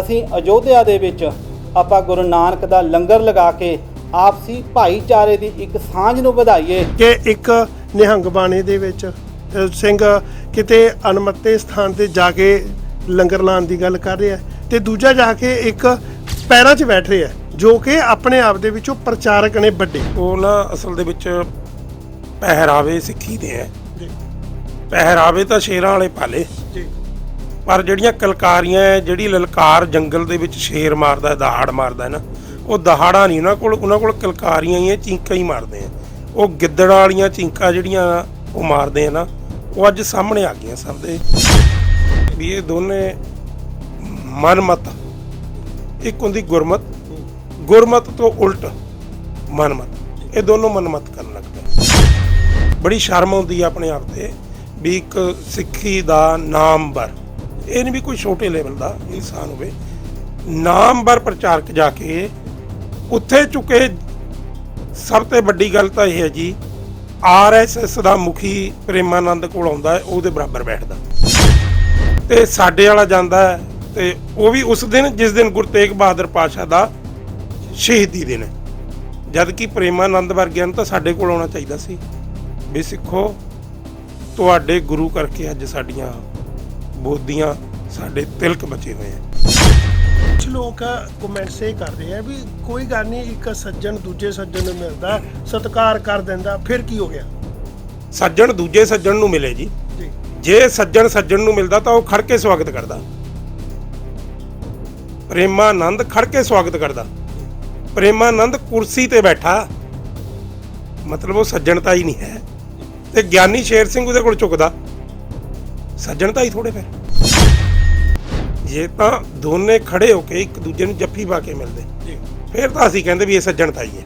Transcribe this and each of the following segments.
ਅਸੀਂ ਅਯੋਧਿਆ ਦੇ ਵਿੱਚ ਆਪਾਂ ਗੁਰੂ ਨਾਨਕ ਦਾ ਲੰਗਰ ਲਗਾ ਕੇ ਆਪਸੀ ਭਾਈਚਾਰੇ ਦੀ ਇੱਕ ਸਾਂਝ ਨੂੰ ਵਧਾਈਏ। ਕਿ ਇੱਕ ਨਿਹੰਗ ਬਾਣੇ ਦੇ ਵਿੱਚ ਸਿੰਘ ਕਿਤੇ ਅਨਮੱਤੇ ਸਥਾਨ ਤੇ ਜਾ ਕੇ ਲੰਗਰ ਲਾਉਣ ਦੀ ਗੱਲ ਕਰ ਰਿਹਾ ਤੇ ਦੂਜਾ ਜਾ ਕੇ ਇੱਕ ਪੈਰਾਂ 'ਚ ਬੈਠ ਰਿਹਾ ਜੋ ਕਿ ਆਪਣੇ ਆਪ ਦੇ ਵਿੱਚੋਂ ਪ੍ਰਚਾਰਕ ਨੇ ਵੱਡੇ। ਉਹ ਨਾ ਅਸਲ ਦੇ ਵਿੱਚ ਪਹਿਰਾਵੇ ਸਿੱਖੀ ਦੇ ਹੈ। ਪਹਿਰਾਵੇ ਤਾਂ ਸ਼ੇਰਾਂ ਵਾਲੇ ਪਾਲੇ। ਜੀ। ਪਰ ਜਿਹੜੀਆਂ ਕਲਕਾਰੀਆਂ ਹੈ, ਜਿਹੜੀ ਲਲਕਾਰ ਜੰਗਲ ਦੇ ਵਿੱਚ ਸ਼ੇਰ ਮਾਰਦਾ ਹੈ, ਦਹਾੜ ਮਾਰਦਾ ਨਾ ਉਹ ਦਹਾੜਾ ਨਹੀਂ ਉਹਨਾਂ ਕੋਲ ਉਹਨਾਂ ਕੋਲ ਕਲਕਾਰੀਆਂ ਹੀ ਹੈ, ਚੀਂਕਾਂ ਹੀ ਮਾਰਦੇ ਆ। ਉਹ ਗਿੱਦੜ ਵਾਲੀਆਂ ਚੀਂਕਾਂ ਜਿਹੜੀਆਂ ਉਹ ਮਾਰਦੇ ਆ ਨਾ ਉਹ ਅੱਜ ਸਾਹਮਣੇ ਆ ਗਈਆਂ ਸਭ ਦੇ। ਵੀ ਇਹ ਦੋਨੇ ਮਨਮਤ। ਇੱਕ ਹੁੰਦੀ ਗੁਰਮਤ ਗੁਰਮਤ ਤੋਂ ਉਲਟ ਮਨਮਤ। ਇਹ ਦੋਨੋਂ ਮਨਮਤ ਕਰਨ ਲੱਗ ਪਏ ਬੜੀ ਸ਼ਰਮ ਆਉਂਦੀ ਹੈ ਆਪਣੇ ਆਪ ਤੇ ਵੀ ਇੱਕ ਸਿੱਖੀ ਦਾ ਨਾਮਵਰ। ਇਹ ਨਹੀਂ ਵੀ ਕੋਈ ਛੋਟੇ ਲੈਵਲ ਦਾ ਇਨਸਾਨ ਹੋਵੇ। ਨਾਮਵਰ ਪ੍ਰਚਾਰਕ ਜਾ ਕੇ ਉੱਥੇ ਚੁੱਕੇ। ਸਭ ਤੋਂ ਵੱਡੀ ਗੱਲ ਤਾਂ ਇਹ ਹੈ ਜੀ ਆਰਐਸਐਸ ਦਾ ਮੁਖੀ ਪ੍ਰੇਮਾਨੰਦ ਕੋਲ ਆਉਂਦਾ ਉਹਦੇ ਬਰਾਬਰ ਬੈਠਦਾ। ਤੇ ਸਾਡੇ ਵਾਲਾ ਜਾਂਦਾ ਹੈ, ਤੇ ਉਹ ਵੀ ਉਸ ਦਿਨ, ਜਿਸ ਦਿਨ ਗੁਰੂ ਤੇਗ ਬਹਾਦਰ ਪਾਸ਼ਾ ਦਾ ਸ਼ਹੀਦੀ ਦਿਨ ਹੈ। ਜਦ ਕਿ ਪ੍ਰੇਮਾਨੰਦ ਵਰਗਿਆਂ ਨੂੰ ਤਾਂ ਸਾਡੇ ਕੋਲ ਆਉਣਾ ਚਾਹੀਦਾ ਸੀ। ਵੀ ਸਿੱਖੋ, ਤੁਹਾਡੇ ਗੁਰੂ ਕਰਕੇ ਅੱਜ ਸਾਡੀਆਂ ਬੋਧੀਆਂ ਸਾਡੇ ਤਿਲਕ ਬਚੇ ਹੋਏ ਆ। ਕੁਝ ਲੋਕ ਕਮੈਂਟਸ ਇਹ ਕਰ ਰਹੇ ਆ ਵੀ ਕੋਈ ਗੱਲ ਨਹੀਂ ਇੱਕ ਸੱਜਣ ਦੂਜੇ ਸੱਜਣ ਨੂੰ ਮਿਲਦਾ ਸਤਿਕਾਰ ਕਰ ਦਿੰਦਾ ਫਿਰ ਕੀ ਹੋ ਗਿਆ? ਸੱਜਣ ਦੂਜੇ ਸੱਜਣ ਨੂੰ ਮਿਲੇ ਜੀ। ਜੀ। ਜੇ ਸੱਜਣ ਸੱਜਣ ਨੂੰ ਮਿਲਦਾ ਤਾਂ ਉਹ ਖੜ ਕੇ ਸਵਾਗਤ ਕਰਦਾ। ਪ੍ਰੇਮਾਨੰਦ ਖੜ ਕੇ ਸਵਾਗਤ ਕਰਦਾ। ਪ੍ਰੇਮਾਨੰਦ ਕੁਰਸੀ ਤੇ ਬੈਠਾ। ਮਤਲਬ ਉਹ ਸੱਜਣਤਾ ਹੀ ਨਹੀਂ ਹੈ। ਤੇ ਗਿਆਨੀ ਸ਼ੇਰ ਸਿੰਘ ਉਹਦੇ ਕੋਲ ਝੁਕਦਾ ਸੱਜਣਤਾ ਹੀ ਥੋੜੇ ਫਿਰ। ਜੇ ਤਾਂ ਦੋਨੇ ਖੜੇ ਹੋ ਕੇ ਇੱਕ ਦੂਜੇ ਨੂੰ ਜੱਫੀ ਪਾ ਕੇ ਮਿਲਦੇ। ਜੀ। ਫਿਰ ਤਾਂ ਅਸੀਂ ਕਹਿੰਦੇ ਵੀ ਇਹ ਸੱਜਣਤਾ ਹੀ ਹੈ।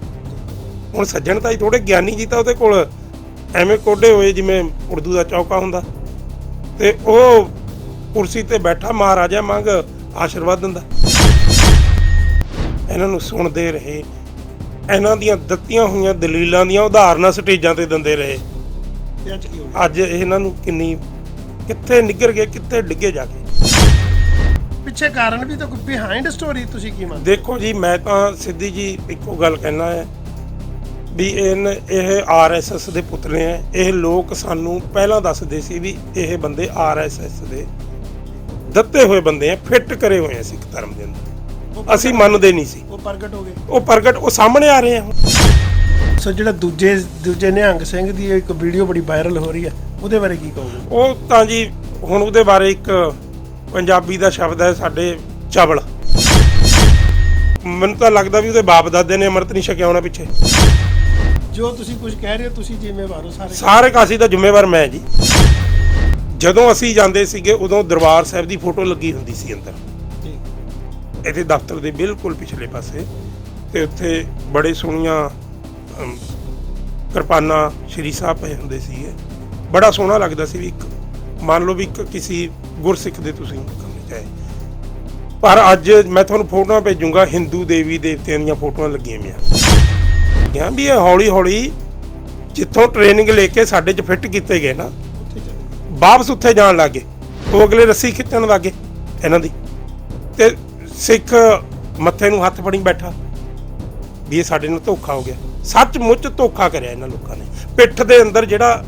ਹੁਣ ਸੱਜਣਤਾ ਹੀ ਥੋੜੇ ਗਿਆਨੀ ਜੀ ਤਾਂ ਉਹਦੇ ਕੋਲ ਐਵੇਂ ਕੋਡੇ ਹੋਏ ਜਿਵੇਂ ਉਰਦੂ ਦਾ ਚੌਕਾ ਹੁੰਦਾ। ਤੇ ਉਹ ਕੁਰਸੀ ਤੇ ਬੈਠਾ ਮਹਾਰਾਜਾ ਮੰਗ ਆਸ਼ੀਰਵਾਦ ਦਿੰਦਾ। ਇਹਨਾਂ ਨੂੰ ਸੁਣਦੇ ਰਹੇ। ਇਹਨਾਂ ਦੀਆਂ ਦਿੱਤੀਆਂ ਹੋਈਆਂ ਦਲੀਲਾਂ ਦੀਆਂ ਉਦਾਹਰਨਾਂ ਸਟੇਜਾਂ ਤੇ ਦਿੰਦੇ ਰਹੇ। ਤੇ ਅੱਜ ਇਹਨਾਂ ਨੂੰ ਕਿੰਨੀ ਕਿੱਥੇ ਨਿੱਗਰ ਗਏ ਕਿੱਥੇ ਡਿੱਗੇ ਜਾ ਕੇ। ਪਿੱਛੇ ਕਾਰਨ ਵੀ ਤਾਂ ਕੋਈ ਬਿਹਾਈਂਡ ਸਟੋਰੀ ਤੁਸੀਂ ਕੀ ਮੰਨਦੇ? ਦੇਖੋ ਜੀ ਮੈਂ ਤਾਂ ਸਿੱਧੀ ਜੀ ਇੱਕੋ ਗੱਲ ਕਹਿਣਾ ਹੈ ਵੀ ਇਹ ਇਹ ਆਰਐਸਐਸ ਦੇ ਪੁੱਤਰੇ ਹੈ ਇਹ ਲੋਕ ਸਾਨੂੰ ਪਹਿਲਾਂ ਦੱਸਦੇ ਸੀ ਵੀ ਇਹ ਬੰਦੇ ਆਰਐਸਐਸ ਦੇ ਦਿੱਤੇ ਹੋਏ ਬੰਦੇ ਆ ਫਿੱਟ ਕਰੇ ਹੋਏ ਆ ਸਿੱਖ ਧਰਮ ਦੇ ਅੰਦਰ। ਅਸੀਂ ਮੰਨਦੇ ਨਹੀਂ ਸੀ। ਉਹ ਪ੍ਰਗਟ ਹੋ ਗਏ। ਉਹ ਪ੍ਰਗਟ ਉਹ ਸਾਹਮਣੇ ਆ ਰਹੇ ਆ ਹੁਣ। ਸੋ ਜਿਹੜਾ ਦੂਜੇ ਦੂਜੇ ਨਿਹੰਗ ਸਿੰਘ ਦੀ ਇੱਕ ਵੀਡੀਓ ਬੜੀ ਵਾਇਰਲ ਹੋ ਰਹੀ ਹੈ। ਉਹਦੇ ਬਾਰੇ ਕੀ ਕਹੋਗੇ? ਉਹ ਤਾਂ ਜੀ ਹੁਣ ਉਹਦੇ ਬਾਰੇ ਇੱਕ ਪੰਜਾਬੀ ਦਾ ਸ਼ਬਦ ਹੈ ਸਾਡੇ ਚਵਲ। ਮੈਨੂੰ ਤਾਂ ਲੱਗਦਾ ਵੀ ਉਹਦੇ ਬਾਪ ਦਾਦੇ ਨੇ ਅੰਮ੍ਰਿਤ ਨਹੀਂ ਛਕਿਆ ਹੋਣਾ ਪਿੱਛੇ। ਜੋ ਤੁਸੀਂ ਕੁਝ ਕਹਿ ਰਹੇ ਹੋ ਤੁਸੀਂ ਜ਼ਿੰਮੇਵਾਰ ਹੋ ਸਾਰੇ। ਸਾਰੇ ਕਾਸੀ ਦਾ ਜ਼ਿੰਮੇਵਾਰ ਮੈਂ ਜੀ। ਜਦੋਂ ਅਸੀਂ ਜਾਂਦੇ ਸੀਗੇ ਉਦੋਂ ਦਰਬਾਰ ਸਾਹਿਬ ਦੀ ਫੋਟੋ ਲੱਗੀ ਹੁੰਦੀ ਸੀ ਅੰਦਰ। ਇੱਥੇ ਦਫ਼ਤਰ ਦੇ ਬਿਲਕੁਲ ਪਿਛਲੇ ਪਾਸੇ ਤੇ ਉੱਥੇ ਬੜੇ ਸੋਹਣੀਆਂ ਕਿਰਪਾਨਾਂ ਸ਼੍ਰੀ ਸਾਹਿਬ ਪਏ ਹੁੰਦੇ ਸੀਗੇ। ਬੜਾ ਸੋਹਣਾ ਲੱਗਦਾ ਸੀ ਵੀ ਇੱਕ, ਮੰਨ ਲਓ ਵੀ ਇੱਕ ਕਿਸੇ ਗੁਰਸਿੱਖ ਦੇ ਤੁਸੀਂ ਕੰਮ ਚਾਹੇ ਪਰ ਅੱਜ ਮੈਂ ਤੁਹਾਨੂੰ ਫੋਟੋਆਂ ਭੇਜੂੰਗਾ, ਹਿੰਦੂ ਦੇਵੀ ਦੇਵਤਿਆਂ ਦੀਆਂ ਫੋਟੋਆਂ ਲੱਗੀਆਂ ਹੋਈਆਂ। ਜਾਂ ਵੀ ਇਹ ਹੌਲੀ ਹੌਲੀ ਜਿੱਥੋਂ ਟ੍ਰੇਨਿੰਗ ਲੈ ਕੇ ਸਾਡੇ 'ਚ ਫਿੱਟ ਕੀਤੇ ਗਏ ਨਾ, ਵਾਪਸ ਉੱਥੇ ਜਾਣ ਲੱਗੇ। ਉਹ ਅਗਲੇ ਰੱਸੀ ਖਿੱਚਣ ਲੱਗੇ ਇਹਨਾਂ ਦੀ। ਤੇ ਸਿੱਖ ਮੱਥੇ ਨੂੰ ਹੱਥ ਫੜੀ ਬੈਠਾ ਵੀ ਇਹ ਸਾਡੇ ਨਾਲ ਧੋਖਾ ਹੋ ਗਿਆ। ਸੱਚਮੁੱਚ ਧੋਖਾ ਕਰਿਆ ਇਹਨਾਂ ਲੋਕਾਂ ਨੇ। ਪਿੱਠ ਦੇ ਅੰਦਰ ਜਿਹੜਾ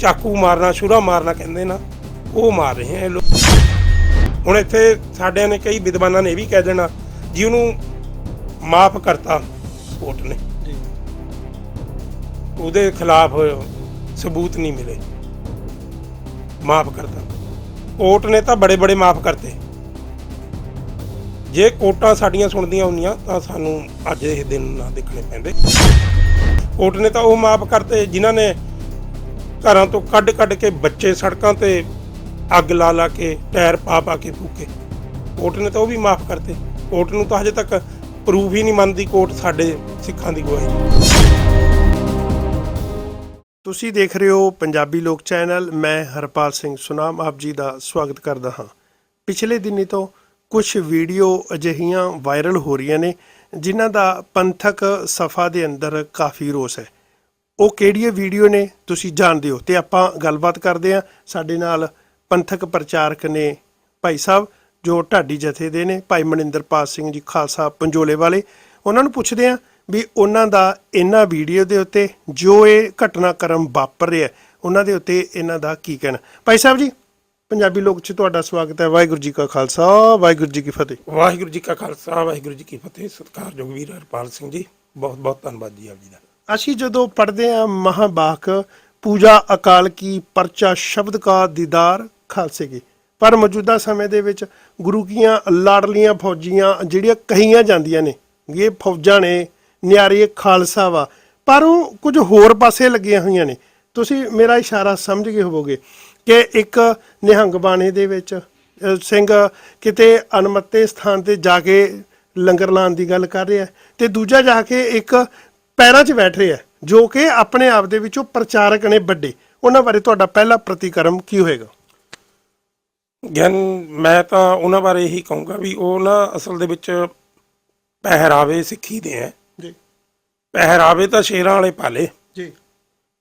ਚਾਕੂ ਮਾਰਨਾ ਛੁਰਾ ਮਾਰਨਾ ਕਹਿੰਦੇ ਨਾ ਉਹ ਮਾਰ ਰਹੇ ਆ ਇਹ ਲੋਕ। ਹੁਣ ਇੱਥੇ ਸਾਡਿਆਂ ਨੇ ਕਈ ਵਿਦਵਾਨਾਂ ਨੇ ਇਹ ਵੀ ਕਹਿ ਦੇਣਾ ਜੀ ਉਹਨੂੰ ਮਾਫ ਕਰਤਾ ਕੋਰਟ ਨੇ। ਜੀ। ਉਹਦੇ ਖਿਲਾਫ ਸਬੂਤ ਨਹੀਂ ਮਿਲੇ। ਮਾਫ ਕਰਤਾ। ਕੋਰਟ ਨੇ ਤਾਂ ਬੜੇ ਬੜੇ ਮਾਫ ਕਰਤੇ। ਜੇ ਕੋਰਟਾਂ ਸਾਡੀਆਂ ਸੁਣਦੀਆਂ ਹੁੰਦੀਆਂ ਤਾਂ ਸਾਨੂੰ ਅੱਜ ਇਹ ਦਿਨ ਨਾ ਦੇਖਣੇ ਪੈਂਦੇ। ਕੋਰਟ ਨੇ ਤਾਂ ਉਹ ਮਾਫ ਕਰਤੇ ਜਿਨ੍ਹਾਂ ਨੇ ਘਰਾਂ ਤੋਂ ਕੱਢ ਕੱਢ ਕੇ ਬੱਚੇ ਸੜਕਾਂ ਤੇ ਅੱਗ ਲਾ ਲਾ ਕੇ, ਟਾਇਰ ਪਾ ਪਾ ਕੇ ਫੂਕੇ। ਕੋਰਟ ਨੇ ਤਾਂ ਉਹ ਵੀ ਮਾਫ ਕਰਤੇ। ਕੋਰਟ ਨੂੰ ਤਾਂ ਹਜੇ ਤੱਕ ਪ੍ਰੂਫ ਹੀ ਨਹੀਂ ਮੰਨਦੀ ਕੋਰਟ ਸਾਡੇ ਸਿੱਖਾਂ ਦੀ ਗਵਾਹੀ। ਤੁਸੀਂ ਦੇਖ ਰਹੇ ਹੋ ਪੰਜਾਬੀ ਲੋਕ ਚੈਨਲ। ਮੈਂ ਹਰਪਾਲ ਸਿੰਘ ਸੁਨਾਮ ਆਪ ਜੀ ਦਾ ਸਵਾਗਤ ਕਰਦਾ ਹਾਂ। ਪਿਛਲੇ ਦਿਨੀ ਤੋਂ ਕੁਝ ਵੀਡੀਓ ਅਜਿਹੀਆਂ ਵਾਇਰਲ ਹੋ ਰਹੀਆਂ ਨੇ, ਜਿਨ੍ਹਾਂ ਦਾ ਪੰਥਕ ਸਫਾ ਦੇ ਅੰਦਰ ਕਾਫੀ ਰੋਸ ਹੈ। ਉਹ ਕਿਹੜੀਆਂ ਵੀਡੀਓ ਨੇ ਤੁਸੀਂ ਜਾਣਦੇ ਹੋ? ਤੇ ਆਪਾਂ ਗੱਲਬਾਤ ਕਰਦੇ ਹਾਂ। ਸਾਡੇ ਨਾਲ ਪੰਥਕ ਪ੍ਰਚਾਰਕ ਨੇ ਭਾਈ ਸਾਹਿਬ, ਜੋ ਢਾਡੀ ਜਥੇ ਦੇ ਨੇ, ਭਾਈ ਮਨਿੰਦਰਪਾਲ ਸਿੰਘ ਜੀ, ਖਾਲਸਾ ਪੰਜੋਲੇ ਵਾਲੇ। ਉਹਨਾਂ ਨੂੰ ਪੁੱਛਦੇ ਆ ਵੀ ਉਹਨਾਂ ਦਾ ਇਹਨਾਂ ਵੀਡੀਓ ਦੇ ਉੱਤੇ ਜੋ ਇਹ ਘਟਨਾਕ੍ਰਮ ਵਾਪਰ ਰਿਹਾ ਉਹਨਾਂ ਦੇ ਉੱਤੇ ਇਹਨਾਂ ਦਾ ਕੀ ਕਹਿਣਾ? ਭਾਈ ਸਾਹਿਬ ਜੀ, ਪੰਜਾਬੀ ਲੋਕ ਚ ਤੁਹਾਡਾ ਸਵਾਗਤ ਹੈ। ਵਾਹਿਗੁਰੂ ਜੀ ਕਾ ਖਾਲਸਾ, ਵਾਹਿਗੁਰੂ ਜੀ ਕੀ ਫਤਿਹ। ਵਾਹਿਗੁਰੂ ਜੀ ਕਾ ਖਾਲਸਾ, ਵਾਹਿਗੁਰੂ ਜੀ ਕੀ ਫਤਿਹ। ਸਤਿਕਾਰਯੋਗ ਵੀਰ ਹਰਪਾਲ ਸਿੰਘ ਜੀ ਬਹੁਤ ਬਹੁਤ ਧੰਨਵਾਦ ਜੀ ਆਪ ਜੀ ਦਾ। ਅਸੀਂ ਜਦੋਂ ਪੜ੍ਹਦੇ ਹਾਂ ਮਹਾਬਾਕ, ਪੂਜਾ ਅਕਾਲ ਕੀ ਪਰਚਾ ਸ਼ਬਦ ਕਾ ਦੀਦਾਰ ਖਾਲਸੇ ਕੀ। ਪਰ ਮੌਜੂਦਾ ਸਮੇਂ ਦੇ ਵਿੱਚ ਗੁਰੂ ਕੀਆਂ, ਲਾਡਲੀਆਂ ਫੌਜੀਆਂ ਜਿਹੜੀਆਂ ਕਹੀਆਂ ਜਾਂਦੀਆਂ ਨੇ, ਇਹ ਫੌਜਾਂ ਨੇ, ਨਿਆਰੇ ਖਾਲਸਾ ਵਾ। ਪਰ ਉਹ ਕੁਝ ਹੋਰ ਪਾਸੇ ਲੱਗੀਆਂ ਹੋਈਆਂ ਨੇ। ਤੁਸੀਂ ਮੇਰਾ ਇਸ਼ਾਰਾ ਸਮਝ ਗਏ ਹੋਵੋਗੇ ਕਿ ਇੱਕ ਨਿਹੰਗ ਬਾਣੇ ਦੇ ਵਿੱਚ ਸਿੰਘ ਕਿਤੇ ਅਨਮਤੇ ਸਥਾਨ ਤੇ ਜਾ ਕੇ ਲੰਗਰ ਲਾਉਣ ਦੀ ਗੱਲ ਕਰ ਰਿਹਾ ਤੇ ਦੂਜਾ ਜਾ ਕੇ ਇੱਕ ਪੈਰਾਂ 'ਚ ਬੈਠ ਰਿਹਾ ਜੋ ਕਿ ਆਪਣੇ ਆਪ ਦੇ ਵਿੱਚੋਂ ਪ੍ਰਚਾਰਕ ਨੇ ਵੱਡੇ। ਉਹਨਾਂ ਬਾਰੇ ਤੁਹਾਡਾ ਪਹਿਲਾ ਪ੍ਰਤੀਕਰਮ ਕੀ ਹੋਏਗਾ? ਗਿਆਨ ਮੈਂ ਤਾਂ ਉਹਨਾਂ ਬਾਰੇ ਇਹੀ ਕਹੂੰਗਾ ਵੀ ਉਹ ਨਾ ਅਸਲ ਦੇ ਵਿੱਚ ਪਹਿਰਾਵੇ ਸਿੱਖੀ ਦੇ ਹੈ ਜੀ। ਪਹਿਰਾਵੇ ਤਾਂ ਸ਼ੇਰਾਂ ਵਾਲੇ ਪਾਲੇ। ਜੀ।